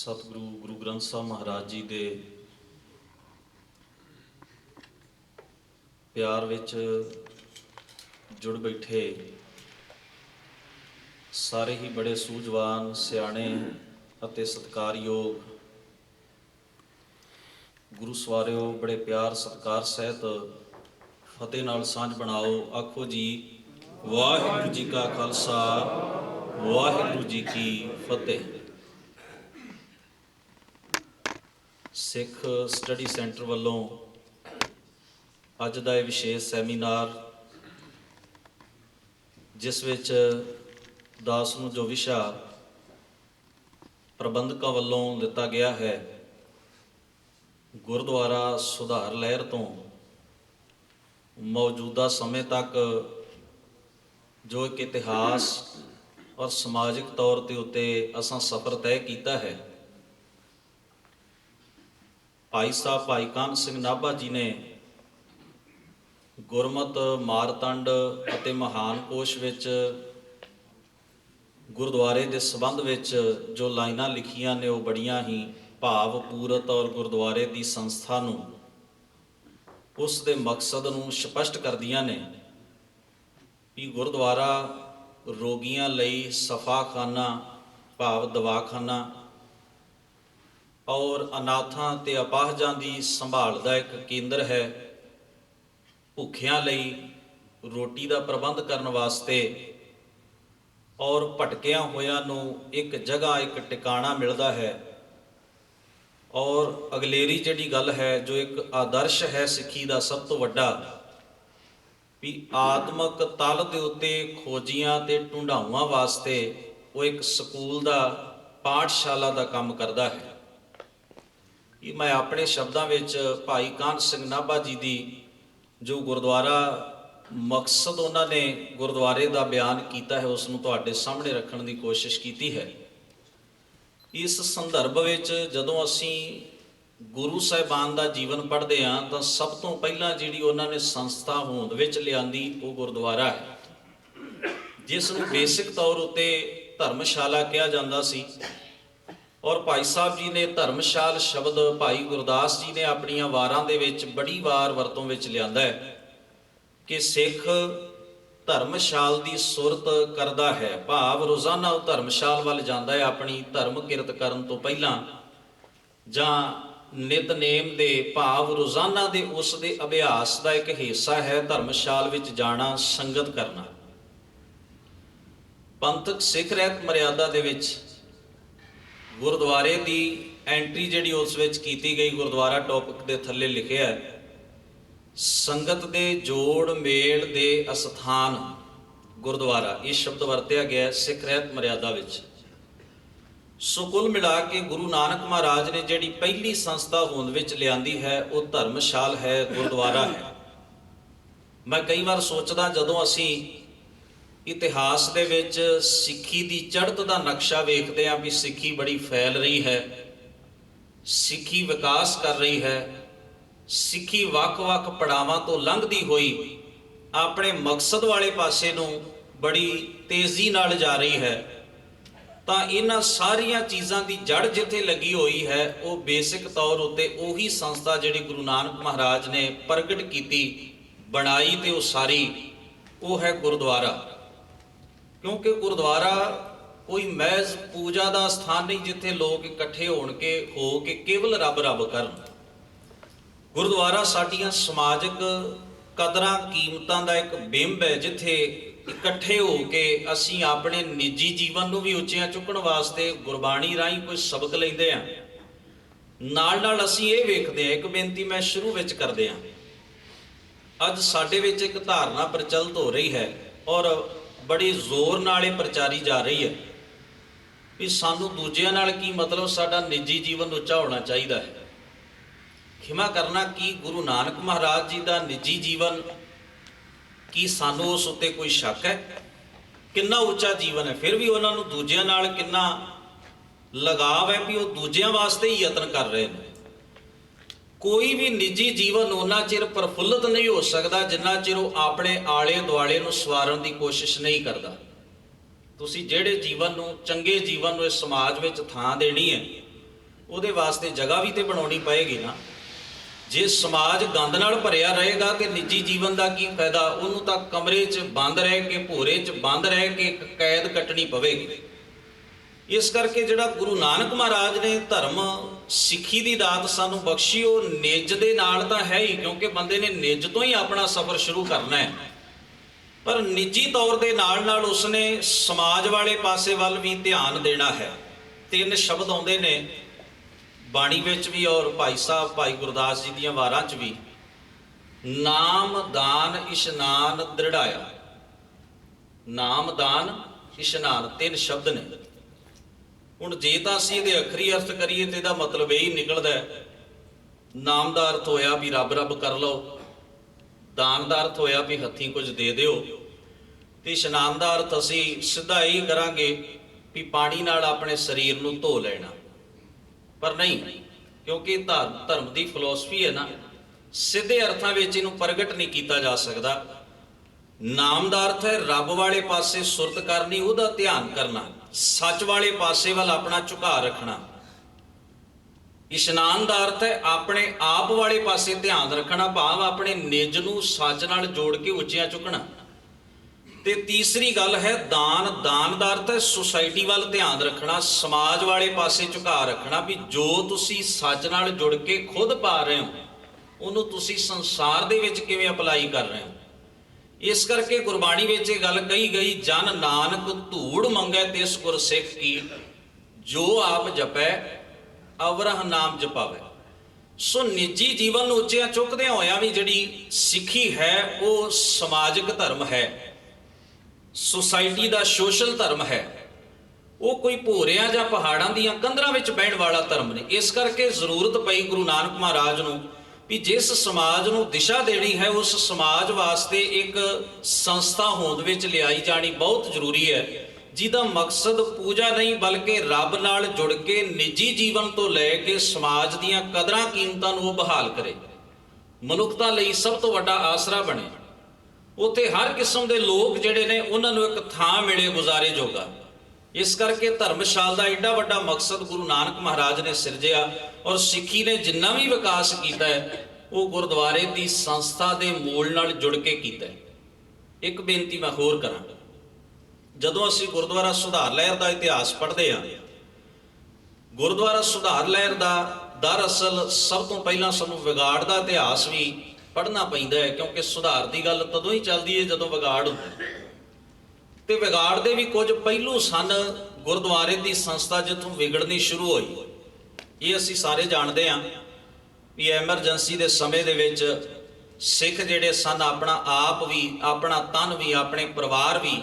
ਸਤਿਗੁਰੂ ਗੁਰੂ ਗ੍ਰੰਥ ਸਾਹਿਬ ਮਹਾਰਾਜ ਜੀ ਦੇ ਪਿਆਰ ਵਿੱਚ ਜੁੜ ਬੈਠੇ ਸਾਰੇ ਹੀ ਬੜੇ ਸੂਝਵਾਨ, ਸਿਆਣੇ ਅਤੇ ਸਤਿਕਾਰਯੋਗ ਗੁਰੂ ਸਵਾਰਿਓ, ਬੜੇ ਪਿਆਰ, ਸਤਿਕਾਰ ਸਹਿਤ ਫਤਿਹ ਨਾਲ ਸਾਂਝ ਬਣਾਓ। ਆਖੋ ਜੀ, ਵਾਹਿਗੁਰੂ ਜੀ ਕਾ ਖਾਲਸਾ, ਵਾਹਿਗੁਰੂ ਜੀ ਕੀ ਫਤਿਹ। ਸਿੱਖ ਸਟੱਡੀ ਸੈਂਟਰ ਵੱਲੋਂ ਅੱਜ ਦਾ ਇਹ ਵਿਸ਼ੇਸ਼ ਸੈਮੀਨਾਰ, ਜਿਸ ਵਿੱਚ ਦਾਸ ਨੂੰ ਜੋ ਵਿਸ਼ਾ ਪ੍ਰਬੰਧਕਾਂ ਵੱਲੋਂ ਦਿੱਤਾ ਗਿਆ ਹੈ, ਗੁਰਦੁਆਰਾ ਸੁਧਾਰ ਲਹਿਰ ਤੋਂ ਮੌਜੂਦਾ ਸਮੇਂ ਤੱਕ ਜੋ ਇੱਕ ਇਤਿਹਾਸ ਔਰ ਸਮਾਜਿਕ ਤੌਰ ਤੇ ਉੱਤੇ ਅਸਾਂ ਸਫ਼ਰ ਤੈਅ ਕੀਤਾ ਹੈ। ਭਾਈ ਸਾਹਿਬ ਭਾਈ ਕਾਨ ਸਿੰਘ ਨਾਭਾ ਜੀ ਨੇ ਗੁਰਮਤ ਮਾਰਤੰਡ ਅਤੇ ਮਹਾਨ ਕੋਸ਼ ਵਿੱਚ ਗੁਰਦੁਆਰੇ ਦੇ ਸੰਬੰਧ ਵਿੱਚ ਜੋ ਲਾਈਨਾਂ ਲਿਖੀਆਂ ਨੇ, ਉਹ ਬੜੀਆਂ ਹੀ ਭਾਵਪੂਰਤ ਔਰ ਗੁਰਦੁਆਰੇ ਦੀ ਸੰਸਥਾ ਨੂੰ ਉਸ ਦੇ ਮਕਸਦ ਨੂੰ ਸਪਸ਼ਟ ਕਰਦੀਆਂ ਨੇ ਵੀ ਗੁਰਦੁਆਰਾ ਰੋਗੀਆਂ ਲਈ ਸਫਾਖਾਨਾ, ਭਾਵ ਦਵਾਖਾਨਾ ਔਰ ਅਨਾਥਾਂ ਤੇ ਅਪਾਹਜਾਂ ਦੀ ਸੰਭਾਲ ਦਾ ਇੱਕ ਕੇਂਦਰ ਹੈ। ਭੁੱਖਿਆਂ ਲਈ ਰੋਟੀ ਦਾ ਪ੍ਰਬੰਧ ਕਰਨ ਵਾਸਤੇ ਔਰ ਭਟਕਿਆਂ ਹੋਇਆਂ ਨੂੰ ਇੱਕ ਜਗ੍ਹਾ, ਇੱਕ ਟਿਕਾਣਾ ਮਿਲਦਾ ਹੈ। ਔਰ ਅਗਲੇਰੀ ਜਿਹੜੀ ਗੱਲ ਹੈ, ਜੋ ਇੱਕ ਆਦਰਸ਼ ਹੈ ਸਿੱਖੀ ਦਾ ਸਭ ਤੋਂ ਵੱਡਾ, ਵੀ ਆਤਮਕ ਤਲ ਦੇ ਉੱਤੇ ਖੋਜੀਆਂ ਤੇ ਢੂੰਡਾਵਾਂ ਵਾਸਤੇ ਉਹ ਇੱਕ ਸਕੂਲ ਦਾ, ਪਾਠਸ਼ਾਲਾ ਦਾ ਕੰਮ ਕਰਦਾ ਹੈ। ਇਹ ਮੈਂ ਆਪਣੇ ਸ਼ਬਦਾਂ ਵਿੱਚ ਭਾਈ ਕਾਨ ਸਿੰਘ ਨਾਭਾ ਜੀ ਦੀ ਜੋ ਗੁਰਦੁਆਰਾ ਮਕਸਦ ਉਹਨਾਂ ਨੇ ਗੁਰਦੁਆਰੇ ਦਾ ਬਿਆਨ ਕੀਤਾ ਹੈ, ਉਸ ਨੂੰ ਤੁਹਾਡੇ ਸਾਹਮਣੇ ਰੱਖਣ ਦੀ ਕੋਸ਼ਿਸ਼ ਕੀਤੀ ਹੈ। ਇਸ ਸੰਦਰਭ ਵਿੱਚ ਜਦੋਂ ਅਸੀਂ ਗੁਰੂ ਸਾਹਿਬਾਨ ਦਾ ਜੀਵਨ ਪੜ੍ਹਦੇ ਹਾਂ, ਤਾਂ ਸਭ ਤੋਂ ਪਹਿਲਾਂ ਜਿਹੜੀ ਉਹਨਾਂ ਨੇ ਸੰਸਥਾ ਹੋਂਦ ਵਿੱਚ ਲਿਆਂਦੀ, ਉਹ ਗੁਰਦੁਆਰਾ ਹੈ। ਜਿਸ ਨੂੰ ਬੇਸਿਕ ਤੌਰ ਉਤੇ ਧਰਮਸ਼ਾਲਾ ਕਿਹਾ ਜਾਂਦਾ ਸੀ। ਔਰ ਭਾਈ ਸਾਹਿਬ ਜੀ ਨੇ ਧਰਮਸ਼ਾਲ ਸ਼ਬਦ ਭਾਈ ਗੁਰਦਾਸ ਜੀ ਨੇ ਆਪਣੀਆਂ ਵਾਰਾਂ ਦੇ ਵਿੱਚ ਬੜੀ ਵਾਰ ਵਰਤੋਂ ਵਿੱਚ ਲਿਆਂਦਾ ਹੈ ਕਿ ਸਿੱਖ ਧਰਮਸ਼ਾਲ ਦੀ ਸੁਰਤ ਕਰਦਾ ਹੈ। ਭਾਵ ਰੋਜ਼ਾਨਾ ਉਹ ਧਰਮਸ਼ਾਲ ਵੱਲ ਜਾਂਦਾ ਹੈ ਆਪਣੀ ਧਰਮ ਕਿਰਤ ਕਰਨ ਤੋਂ ਪਹਿਲਾਂ ਜਾਂ ਨਿਤਨੇਮ ਦੇ ਭਾਵ ਰੋਜ਼ਾਨਾ ਦੇ ਉਸ ਦੇ ਅਭਿਆਸ ਦਾ ਇੱਕ ਹਿੱਸਾ ਹੈ ਧਰਮਸ਼ਾਲ ਵਿੱਚ ਜਾਣਾ, ਸੰਗਤ ਕਰਨਾ। ਪੰਥਕ ਸਿੱਖ ਰਹਿਤ ਮਰਿਆਦਾ ਦੇ ਵਿੱਚ ਗੁਰਦੁਆਰੇ ਦੀ ਐਂਟਰੀ ਜਿਹੜੀ ਉਸ ਵਿੱਚ ਕੀਤੀ ਗਈ, ਗੁਰਦੁਆਰਾ ਟੌਪਿਕ ਦੇ ਥੱਲੇ ਲਿਖਿਆ ਹੈ, ਸੰਗਤ ਦੇ ਜੋੜ ਮੇਲ ਦੇ ਅਸਥਾਨ ਗੁਰਦੁਆਰਾ, ਇਹ ਸ਼ਬਦ ਵਰਤਿਆ ਗਿਆ ਹੈ ਸਿੱਖ ਰਹਿਤ ਮਰਿਆਦਾ ਵਿੱਚ। ਸੋ ਕੁੱਲ ਮਿਲਾ ਕੇ ਗੁਰੂ ਨਾਨਕ ਮਹਾਰਾਜ ਨੇ ਜਿਹੜੀ ਪਹਿਲੀ ਸੰਸਥਾ ਹੋਂਦ ਵਿੱਚ ਲਿਆਂਦੀ ਹੈ, ਉਹ ਧਰਮਸ਼ਾਲ ਹੈ, ਗੁਰਦੁਆਰਾ ਹੈ। ਮੈਂ ਕਈ ਵਾਰ ਸੋਚਦਾ, ਜਦੋਂ ਅਸੀਂ ਇਤਿਹਾਸ ਦੇ ਵਿੱਚ ਸਿੱਖੀ ਦੀ ਚੜ੍ਹਤ ਦਾ ਨਕਸ਼ਾ ਵੇਖਦੇ ਹਾਂ ਵੀ ਸਿੱਖੀ ਬੜੀ ਫੈਲ ਰਹੀ ਹੈ। ਸਿੱਖੀ ਵਿਕਾਸ ਕਰ ਰਹੀ ਹੈ। ਸਿੱਖੀ ਵੱਖ-ਵੱਖ ਪੜਾਵਾਂ ਤੋਂ ਲੰਘਦੀ ਹੋਈ ਆਪਣੇ ਮਕਸਦ ਵਾਲੇ ਪਾਸੇ ਨੂੰ ਬੜੀ ਤੇਜ਼ੀ ਨਾਲ ਜਾ ਰਹੀ ਹੈ। ਤਾਂ ਇਹਨਾਂ ਸਾਰੀਆਂ ਚੀਜ਼ਾਂ ਦੀ ਜੜ ਜਿੱਥੇ ਲੱਗੀ ਹੋਈ ਹੈ, ਉਹ ਬੇਸਿਕ ਤੌਰ ਉੱਤੇ ਉਹੀ ਸੰਸਥਾ ਜਿਹੜੀ ਗੁਰੂ ਨਾਨਕ ਮਹਾਰਾਜ ਨੇ ਪ੍ਰਗਟ ਕੀਤੀ, ਬਣਾਈ ਤੇ ਉਹ ਸਾਰੀ ਉਹ ਹੈ ਗੁਰਦੁਆਰਾ। ਕਿਉਂਕਿ ਗੁਰਦੁਆਰਾ ਕੋਈ ਮਹਿਜ਼ ਪੂਜਾ ਦਾ ਸਥਾਨ ਨਹੀਂ, ਜਿੱਥੇ ਲੋਕ ਇਕੱਠੇ ਹੋਣ ਕੇ ਹੋ ਕੇ ਕੇਵਲ ਰੱਬ ਰੱਬ ਕਰਨ। ਗੁਰਦੁਆਰਾ ਸਾਡੀਆਂ ਸਮਾਜਿਕ ਕਦਰਾਂ, ਕੀਮਤਾਂ ਦਾ ਇੱਕ ਬਿੰਬ ਹੈ, ਜਿੱਥੇ ਇਕੱਠੇ ਹੋ ਕੇ ਅਸੀਂ ਆਪਣੇ ਨਿੱਜੀ ਜੀਵਨ ਨੂੰ ਵੀ ਉੱਚਿਆਂ ਚੁੱਕਣ ਵਾਸਤੇ ਗੁਰਬਾਣੀ ਰਾਹੀਂ ਕੋਈ ਸਬਕ ਲੈਂਦੇ ਆ ਨਾਲ ਨਾਲ ਅਸੀਂ ਇਹ ਵੇਖਦੇ ਆ ਇੱਕ ਬੇਨਤੀ ਮੈਂ ਸ਼ੁਰੂ ਵਿੱਚ ਕਰਦੇ ਆ ਅੱਜ ਸਾਡੇ ਵਿੱਚ ਇੱਕ ਧਾਰਨਾ ਪ੍ਰਚਲਿਤ ਹੋ ਰਹੀ ਹੈ ਔਰ ਬੜੇ ਜ਼ੋਰ ਨਾਲ ਇਹ ਪ੍ਰਚਾਰੀ ਜਾ ਰਹੀ ਹੈ ਵੀ ਸਾਨੂੰ ਦੂਜਿਆਂ ਨਾਲ ਕੀ ਮਤਲਬ, ਸਾਡਾ ਨਿੱਜੀ ਜੀਵਨ ਉੱਚਾ ਹੋਣਾ ਚਾਹੀਦਾ ਹੈ। ਖਿਮਾ ਕਰਨਾ ਕੀ, ਗੁਰੂ ਨਾਨਕ ਮਹਾਰਾਜ ਜੀ ਦਾ ਨਿੱਜੀ ਜੀਵਨ ਕੀ ਸਾਨੂੰ ਉਸ ਉੱਤੇ ਕੋਈ ਸ਼ੱਕ ਹੈ? ਕਿੰਨਾ ਉੱਚਾ ਜੀਵਨ ਹੈ? ਫਿਰ ਵੀ ਉਹਨਾਂ ਨੂੰ ਦੂਜਿਆਂ ਨਾਲ ਕਿੰਨਾ ਲਗਾਵ ਹੈ ਵੀ ਉਹ ਦੂਜਿਆਂ ਵਾਸਤੇ ਹੀ ਯਤਨ ਕਰ ਰਹੇ ਨੇ। ਕੋਈ ਵੀ ਨਿੱਜੀ ਜੀਵਨ ਉਹਨਾਂ ਚਿਰ ਪ੍ਰਫੁੱਲਤ ਨਹੀਂ ਹੋ ਸਕਦਾ ਜਿੰਨਾ ਚਿਰ ਉਹ ਆਪਣੇ ਆਲੇ ਦੁਆਲੇ ਨੂੰ ਸਵਾਰਨ ਦੀ ਕੋਸ਼ਿਸ਼ ਨਹੀਂ ਕਰਦਾ। ਤੁਸੀਂ ਜਿਹੜੇ ਜੀਵਨ ਨੂੰ, ਚੰਗੇ ਜੀਵਨ ਨੂੰ ਇਸ ਸਮਾਜ ਵਿੱਚ ਥਾਂ ਦੇਣੀ ਹੈ, ਉਹਦੇ ਵਾਸਤੇ ਜਗ੍ਹਾ ਵੀ ਤੇ ਬਣਾਉਣੀ ਪਏਗੀ ਨਾ। ਜੇ ਸਮਾਜ ਗੰਦ ਨਾਲ ਭਰਿਆ ਰਹੇਗਾ ਤੇ ਨਿੱਜੀ ਜੀਵਨ ਦਾ ਕੀ ਫਾਇਦਾ? ਉਹਨੂੰ ਤਾਂ ਕਮਰੇ 'ਚ ਬੰਦ ਰਹਿ ਕੇ, ਭੋਰੇ 'ਚ ਬੰਦ ਰਹਿ ਕੇ ਇੱਕ ਕੈਦ ਕੱਟਣੀ ਪਵੇਗੀ। ਇਸ ਕਰਕੇ ਜਿਹੜਾ ਗੁਰੂ ਨਾਨਕ ਮਹਾਰਾਜ ਨੇ ਧਰਮ ਸਿੱਖੀ ਦੀ ਦਾਤ ਸਾਨੂੰ ਬਖਸ਼ੀ, ਉਹ ਨਿੱਜ ਦੇ ਨਾਲ ਤਾਂ ਹੈ ਹੀ, ਕਿਉਂਕਿ ਬੰਦੇ ਨੇ ਨਿੱਜ ਤੋਂ ਹੀ ਆਪਣਾ ਸਫ਼ਰ ਸ਼ੁਰੂ ਕਰਨਾ ਹੈ। ਪਰ ਨਿੱਜੀ ਤੌਰ ਦੇ ਨਾਲ ਨਾਲ ਉਸਨੇ ਸਮਾਜ ਵਾਲੇ ਪਾਸੇ ਵੱਲ ਵੀ ਧਿਆਨ ਦੇਣਾ ਹੈ। ਤਿੰਨ ਸ਼ਬਦ ਆਉਂਦੇ ਨੇ, ਬਾਣੀ ਵਿੱਚ ਵੀ ਔਰ ਭਾਈ ਸਾਹਿਬ, ਭਾਈ ਗੁਰਦਾਸ ਜੀ ਦੀਆਂ ਵਾਰਾਂ 'ਚ ਵੀ। ਨਾਮ ਦਾਨ ਇਸ਼ਨਾਨ ਦ੍ਰਿੜਾਇਆ। ਨਾਮ ਦਾਨ ਇਸ਼ਨਾਨ ਤਿੰਨ ਸ਼ਬਦ ਨੇ। ਹੁਣ ਜੇ ਤਾਂ ਅਸੀਂ ਇਹਦੇ ਅਖਰੀ ਅਰਥ ਕਰੀਏ ਤੇ ਇਹਦਾ ਮਤਲਬ ਇਹ ਹੀ ਨਿਕਲਦਾ ਹੈ। ਨਾਮ ਦਾ ਅਰਥ ਹੋਇਆ ਵੀ ਰੱਬ ਰੱਬ ਕਰ ਲਓ। ਦਾਨ ਦਾ ਅਰਥ ਹੋਇਆ ਵੀ ਹੱਥੀਂ ਕੁਝ ਦੇ ਦਿਓ। ਤੇ ਇਸ਼ਨਾਨ ਦਾ ਅਰਥ ਅਸੀਂ ਸਿੱਧਾ ਇਹ ਕਰਾਂਗੇ ਵੀ ਪਾਣੀ ਨਾਲ ਆਪਣੇ ਸਰੀਰ ਨੂੰ ਧੋ ਲੈਣਾ। ਪਰ ਨਹੀਂ, ਕਿਉਂਕਿ ਧਰਮ ਧਰਮ ਦੀ ਫਿਲਾਸਫੀ ਹੈ ਨਾ। ਸਿੱਧੇ ਅਰਥਾਂ ਵਿੱਚ ਇਹਨੂੰ ਪ੍ਰਗਟ ਨਹੀਂ ਕੀਤਾ ਜਾ ਸਕਦਾ। ਨਾਮ ਦਾ ਅਰਥ ਹੈ ਰੱਬ ਵਾਲੇ ਪਾਸੇ ਸੁਰਤ ਕਰਨੀ, ਉਹਦਾ ਧਿਆਨ ਕਰਨਾ। ਸੱਚ ਵਾਲੇ ਪਾਸੇ ਵੱਲ ਆਪਣਾ ਝੁਕਾਅ ਰੱਖਣਾ। ਇਸ਼ਨਾਨ ਦਾ ਅਰਥ ਹੈ ਆਪਣੇ ਆਪ ਵਾਲੇ ਪਾਸੇ ਧਿਆਨ ਰੱਖਣਾ, ਭਾਵ ਆਪਣੇ ਨਿੱਜ ਨੂੰ ਸੱਚ ਨਾਲ ਜੋੜ ਕੇ ਉੱਚਿਆਂ ਚੁੱਕਣਾ। ਤੇ ਤੀਸਰੀ ਗੱਲ ਹੈ ਦਾਨ। ਦਾਨ ਦਾ ਅਰਥ ਹੈ ਸੁਸਾਇਟੀ ਵੱਲ ਧਿਆਨ ਰੱਖਣਾ, ਸਮਾਜ ਵਾਲੇ ਪਾਸੇ ਝੁਕਾਅ ਰੱਖਣਾ ਵੀ ਜੋ ਤੁਸੀਂ ਸੱਚ ਨਾਲ ਜੁੜ ਕੇ ਖੁਦ ਪਾ ਰਹੇ ਹੋ, ਉਹਨੂੰ ਤੁਸੀਂ ਸੰਸਾਰ ਦੇ ਵਿੱਚ ਕਿਵੇਂ ਅਪਲਾਈ ਕਰ ਰਹੇ ਹੋ? ਇਸ ਕਰਕੇ ਗੁਰਬਾਣੀ ਵਿੱਚ ਇਹ ਗੱਲ ਕਹੀ ਗਈ, ਜਨ ਨਾਨਕ ਧੂੜ ਮੰਗੈ ਤਿਸ ਗੁਰ ਸਿੱਖ ਕੀ, ਜੋ ਆਪ ਜਪੈ, ਅਵਰਹ ਨਾਮ ਜਪਾਵੇ। ਸੋ ਨਿੱਜੀ ਜੀਵਨ ਨੂੰ ਉੱਚਿਆਂ ਚੁੱਕਦਿਆਂ ਹੋਇਆਂ ਵੀ ਜਿਹੜੀ ਸਿੱਖੀ ਹੈ, ਉਹ ਸਮਾਜਿਕ ਧਰਮ ਹੈ। ਸੁਸਾਇਟੀ ਦਾ ਸੋਸ਼ਲ ਧਰਮ ਹੈ। ਉਹ ਕੋਈ ਭੋਰਿਆਂ ਜਾਂ ਪਹਾੜਾਂ ਦੀਆਂ ਕੰਧਰਾਂ ਵਿੱਚ ਬਹਿਣ ਵਾਲਾ ਧਰਮ ਨਹੀਂ। ਇਸ ਕਰਕੇ ਜ਼ਰੂਰਤ ਪਈ ਗੁਰੂ ਨਾਨਕ ਮਹਾਰਾਜ ਨੂੰ ਵੀ ਜਿਸ ਸਮਾਜ ਨੂੰ ਦਿਸ਼ਾ ਦੇਣੀ ਹੈ, ਉਸ ਸਮਾਜ ਵਾਸਤੇ ਇੱਕ ਸੰਸਥਾ ਹੋਂਦ ਵਿੱਚ ਲਿਆਈ ਜਾਣੀ ਬਹੁਤ ਜ਼ਰੂਰੀ ਹੈ। ਜਿਹਦਾ ਮਕਸਦ ਪੂਜਾ ਨਹੀਂ, ਬਲਕਿ ਰੱਬ ਨਾਲ ਜੁੜ ਕੇ ਨਿੱਜੀ ਜੀਵਨ ਤੋਂ ਲੈ ਕੇ ਸਮਾਜ ਦੀਆਂ ਕਦਰਾਂ ਕੀਮਤਾਂ ਨੂੰ ਉਹ ਬਹਾਲ ਕਰੇ। ਮਨੁੱਖਤਾ ਲਈ ਸਭ ਤੋਂ ਵੱਡਾ ਆਸਰਾ ਬਣੇ। ਉੱਥੇ ਹਰ ਕਿਸਮ ਦੇ ਲੋਕ ਜਿਹੜੇ ਨੇ, ਉਹਨਾਂ ਨੂੰ ਇੱਕ ਥਾਂ ਮਿਲੇ ਗੁਜ਼ਾਰੇ ਜੋਗਾ। ਇਸ ਕਰਕੇ ਧਰਮਸ਼ਾਲ ਦਾ ਐਡਾ ਵੱਡਾ ਮਕਸਦ ਗੁਰੂ ਨਾਨਕ ਮਹਾਰਾਜ ਨੇ ਸਿਰਜਿਆ ਔਰ ਸਿੱਖੀ ਨੇ ਜਿੰਨਾ ਵੀ ਵਿਕਾਸ ਕੀਤਾ ਹੈ, ਉਹ ਗੁਰਦੁਆਰੇ ਦੀ ਸੰਸਥਾ ਦੇ ਮੂਲ ਨਾਲ ਜੁੜ ਕੇ ਕੀਤਾ ਹੈ ਇੱਕ ਬੇਨਤੀ ਮੈਂ ਹੋਰ ਕਰਾਂ ਜਦੋਂ ਅਸੀਂ ਗੁਰਦੁਆਰਾ ਸੁਧਾਰ ਲਹਿਰ ਦਾ ਇਤਿਹਾਸ ਪੜ੍ਹਦੇ ਹਾਂ, ਗੁਰਦੁਆਰਾ ਸੁਧਾਰ ਲਹਿਰ ਦਾ ਦਰਅਸਲ ਸਭ ਤੋਂ ਪਹਿਲਾਂ ਸਾਨੂੰ ਵਿਗਾੜ ਦਾ ਇਤਿਹਾਸ ਵੀ ਪੜ੍ਹਨਾ ਪੈਂਦਾ ਹੈ, ਕਿਉਂਕਿ ਸੁਧਾਰ ਦੀ ਗੱਲ ਤਦੋਂ ਹੀ ਚੱਲਦੀ ਹੈ ਜਦੋਂ ਵਿਗਾੜ ਹੁੰਦਾ ਹੈ। ਤੇ ਵਿਗਾੜ ਦੇ ਵੀ ਕੁਝ ਪਹਿਲੂ ਸਨ। ਗੁਰਦੁਆਰੇ ਦੀ ਸੰਸਥਾ ਜਿੱਥੋਂ ਵਿਗੜਨੀ ਸ਼ੁਰੂ ਹੋਈ। ਇਹ ਅਸੀਂ ਸਾਰੇ ਜਾਣਦੇ ਹਾਂ ਵੀ ਐਮਰਜੈਂਸੀ ਦੇ ਸਮੇਂ ਦੇ ਵਿੱਚ ਸਿੱਖ ਜਿਹੜੇ ਸਨ, ਆਪਣਾ ਆਪ ਵੀ, ਆਪਣਾ ਤਨ ਵੀ, ਆਪਣੇ ਪਰਿਵਾਰ ਵੀ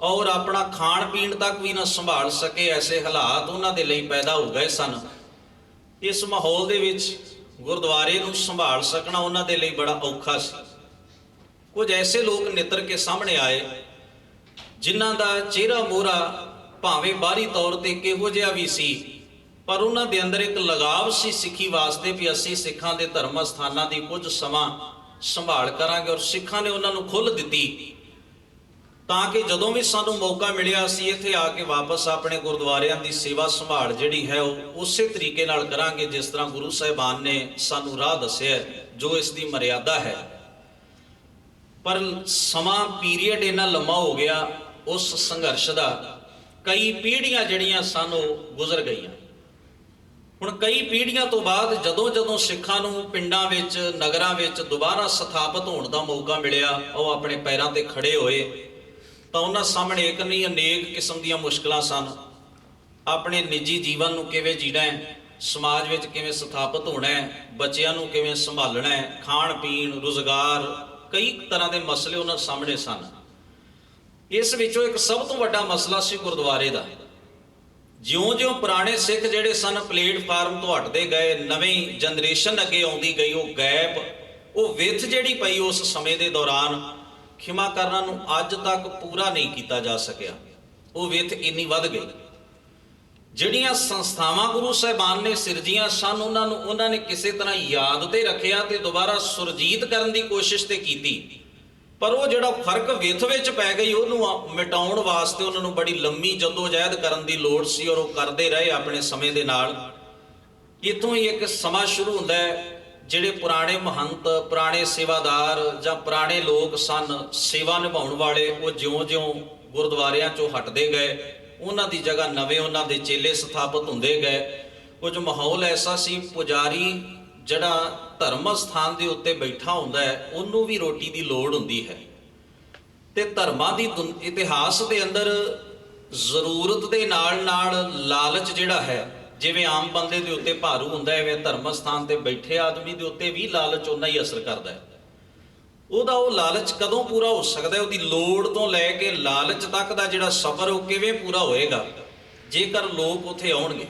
ਔਰ ਆਪਣਾ ਖਾਣ ਪੀਣ ਤੱਕ ਵੀ ਨਾ ਸੰਭਾਲ ਸਕੇ ਐਸੇ ਹਾਲਾਤ ਉਹਨਾਂ ਦੇ ਲਈ ਪੈਦਾ ਹੋ ਗਏ ਸਨ। ਇਸ ਮਾਹੌਲ ਦੇ ਵਿੱਚ ਗੁਰਦੁਆਰੇ ਨੂੰ ਸੰਭਾਲ ਸਕਣਾ ਉਹਨਾਂ ਦੇ ਲਈ ਬੜਾ ਔਖਾ ਸੀ। ਕੁਝ ਐਸੇ ਲੋਕ ਨਿੱਤਰ ਕੇ ਸਾਹਮਣੇ ਆਏ ਜਿਨ੍ਹਾਂ ਦਾ ਚਿਹਰਾ ਮੋਹਰਾ ਭਾਵੇਂ ਬਾਹਰੀ ਤੌਰ ਤੇ ਕਿਹੋ ਜਿਹਾ ਵੀ ਸੀ, ਪਰ ਉਹਨਾਂ ਦੇ ਅੰਦਰ ਇੱਕ ਲਗਾਵ ਸੀ ਸਿੱਖੀ ਵਾਸਤੇ ਵੀ ਅਸੀਂ ਸਿੱਖਾਂ ਦੇ ਧਰਮ ਸਥਾਨਾਂ ਦੀ ਕੁਝ ਸਮਾਂ ਸੰਭਾਲ ਕਰਾਂਗੇ ਔਰ ਸਿੱਖਾਂ ਨੇ ਉਹਨਾਂ ਨੂੰ ਖੁੱਲ੍ਹ ਦਿੱਤੀ। ਤਾਂ ਕਿ ਜਦੋਂ ਵੀ ਸਾਨੂੰ ਮੌਕਾ ਮਿਲਿਆ, ਅਸੀਂ ਇੱਥੇ ਆ ਕੇ ਵਾਪਸ ਆਪਣੇ ਗੁਰਦੁਆਰਿਆਂ ਦੀ ਸੇਵਾ ਸੰਭਾਲ ਜਿਹੜੀ ਹੈ, ਉਹ ਉਸੇ ਤਰੀਕੇ ਨਾਲ ਕਰਾਂਗੇ ਜਿਸ ਤਰ੍ਹਾਂ ਗੁਰੂ ਸਾਹਿਬਾਨ ਨੇ ਸਾਨੂੰ ਰਾਹ ਦੱਸਿਆ ਜੋ ਇਸ ਦੀ ਮਰਿਆਦਾ ਹੈ। ਪਰ ਸਮਾਂ ਪੀਰੀਅਡ ਇੰਨਾ ਲੰਮਾ ਹੋ ਗਿਆ ਉਸ ਸੰਘਰਸ਼ ਦਾ ਕਈ ਪੀੜ੍ਹੀਆਂ ਜਿਹੜੀਆਂ ਸਨ ਉਹ ਗੁਜ਼ਰ ਗਈਆਂ। ਹੁਣ ਕਈ ਪੀੜ੍ਹੀਆਂ ਤੋਂ ਬਾਅਦ ਜਦੋਂ ਜਦੋਂ ਸਿੱਖਾਂ ਨੂੰ ਪਿੰਡਾਂ ਵਿੱਚ, ਨਗਰਾਂ ਵਿੱਚ ਦੁਬਾਰਾ ਸਥਾਪਿਤ ਹੋਣ ਦਾ ਮੌਕਾ ਮਿਲਿਆ, ਉਹ ਆਪਣੇ ਪੈਰਾਂ ਤੇ ਖੜੇ ਹੋਏ, ਤਾਂ ਉਹਨਾਂ ਸਾਹਮਣੇ ਇੱਕ ਨਹੀਂ, ਅਨੇਕ ਕਿਸਮ ਦੀਆਂ ਮੁਸ਼ਕਲਾਂ ਸਨ। ਆਪਣੇ ਨਿੱਜੀ ਜੀਵਨ ਨੂੰ ਕਿਵੇਂ ਜੀਣਾ ਹੈ? ਸਮਾਜ ਵਿੱਚ ਕਿਵੇਂ ਸਥਾਪਿਤ ਹੋਣਾ ਹੈ? ਬੱਚਿਆਂ ਨੂੰ ਕਿਵੇਂ ਸੰਭਾਲਣਾ ਹੈ? ਖਾਣ ਪੀਣ ਰੁਜ਼ਗਾਰ, ਕਈ ਤਰ੍ਹਾਂ ਦੇ ਮਸਲੇ ਉਹਨਾਂ ਸਾਹਮਣੇ ਸਨ। ਇਸ ਵਿੱਚੋਂ ਇੱਕ ਸਭ ਤੋਂ ਵੱਡਾ ਮਸਲਾ ਸੀ ਗੁਰਦੁਆਰੇ ਦਾ। ਜਿਉਂ-ਜਿਉਂ ਪੁਰਾਣੇ ਸਿੱਖ ਜਿਹੜੇ ਸਨ, ਪਲੇਟਫਾਰਮ ਤੋਂ ਹਟਦੇ ਗਏ, ਨਵੀਂ ਜਨਰੇਸ਼ਨ ਅੱਗੇ ਆਉਂਦੀ ਗਈ, ਉਹ ਗੈਪ, ਉਹ ਵਿਥ ਜਿਹੜੀ ਪਈ ਉਸ ਸਮੇਂ ਦੇ ਦੌਰਾਨ, ਖਿਮਾ ਕਰਨਾ ਨੂੰ ਅੱਜ ਤੱਕ ਪੂਰਾ ਨਹੀਂ ਕੀਤਾ ਜਾ ਸਕਿਆ। ਉਹ ਵਿਥ ਇੰਨੀ ਵੱਧ ਗਈ। ਜਿਹੜੀਆਂ ਸੰਸਥਾਵਾਂ ਗੁਰੂ ਸਾਹਿਬਾਨ ਨੇ ਸਿਰਜੀਆਂ ਸਨ, ਉਹਨਾਂ ਨੂੰ, ਉਹਨਾਂ ਨੇ ਕਿਸੇ ਤਰ੍ਹਾਂ ਯਾਦ ਤੇ ਰੱਖਿਆ ਤੇ ਦੁਬਾਰਾ ਸੁਰਜੀਤ ਕਰਨ ਦੀ ਕੋਸ਼ਿਸ਼ ਤੇ ਕੀਤੀ। ਪਰ ਉਹ ਜਿਹੜਾ ਫ਼ਰਕ ਵਿਥ ਵਿੱਚ ਪੈ ਗਈ, ਉਹਨੂੰ ਮਿਟਾਉਣ ਵਾਸਤੇ ਉਹਨਾਂ ਨੂੰ ਬੜੀ ਲੰਮੀ ਜਦੋਜਹਿਦ ਕਰਨ ਦੀ ਲੋੜ ਸੀ ਔਰ ਉਹ ਕਰਦੇ ਰਹੇ ਆਪਣੇ ਸਮੇਂ ਦੇ ਨਾਲ। ਇਥੋਂ ਹੀ ਇੱਕ ਸਮਾਂ ਸ਼ੁਰੂ ਹੁੰਦਾ ਹੈ, ਜਿਹੜੇ ਪੁਰਾਣੇ ਮਹੰਤ, ਪੁਰਾਣੇ ਸੇਵਾਦਾਰ ਜਾਂ ਪੁਰਾਣੇ ਲੋਕ ਸਨ ਸੇਵਾ ਨਿਭਾਉਣ ਵਾਲੇ, ਉਹ ਜਿਉਂ-ਜਿਉਂ ਗੁਰਦੁਆਰਿਆਂ ਚੋਂ ਹਟਦੇ ਗਏ, ਉਹਨਾਂ ਦੀ ਜਗ੍ਹਾ ਨਵੇਂ ਉਹਨਾਂ ਦੇ ਚੇਲੇ ਸਥਾਪਿਤ ਹੁੰਦੇ ਗਏ। ਕੁਝ ਮਾਹੌਲ ਐਸਾ ਸੀ, ਪੁਜਾਰੀ ਜਿਹੜਾ ਧਰਮ ਸਥਾਨ ਦੇ ਉੱਤੇ ਬੈਠਾ ਹੁੰਦਾ ਹੈ, ਉਹਨੂੰ ਵੀ ਰੋਟੀ ਦੀ ਲੋੜ ਹੁੰਦੀ ਹੈ। ਤੇ ਧਰਮਾਂ ਦੀ ਦੁਨ- ਇਤਿਹਾਸ ਦੇ ਅੰਦਰ ਜ਼ਰੂਰਤ ਦੇ ਨਾਲ ਨਾਲ ਲਾਲਚ ਜਿਹੜਾ ਹੈ, ਜਿਵੇਂ ਆਮ ਬੰਦੇ ਦੇ ਉੱਤੇ ਭਾਰੂ ਹੁੰਦਾ ਹੈ, ਐਵੇਂ ਧਰਮ ਸਥਾਨ ਤੇ ਬੈਠੇ ਆਦਮੀ ਦੇ ਉੱਤੇ ਵੀ ਲਾਲਚ ਉਨਾ ਹੀ ਅਸਰ ਕਰਦਾ ਹੈ। ਉਹਦਾ ਉਹ ਲਾਲਚ ਕਦੋਂ ਪੂਰਾ ਹੋ ਸਕਦਾ ਹੈ? ਉਹਦੀ ਲੋੜ ਤੋਂ ਲੈ ਕੇ ਲਾਲਚ ਤੱਕ ਦਾ ਜਿਹੜਾ ਸਫ਼ਰ ਉਹ ਕਿਵੇਂ ਪੂਰਾ ਹੋਏਗਾ? ਜੇਕਰ ਲੋਕ ਉੱਥੇ ਆਉਣਗੇ।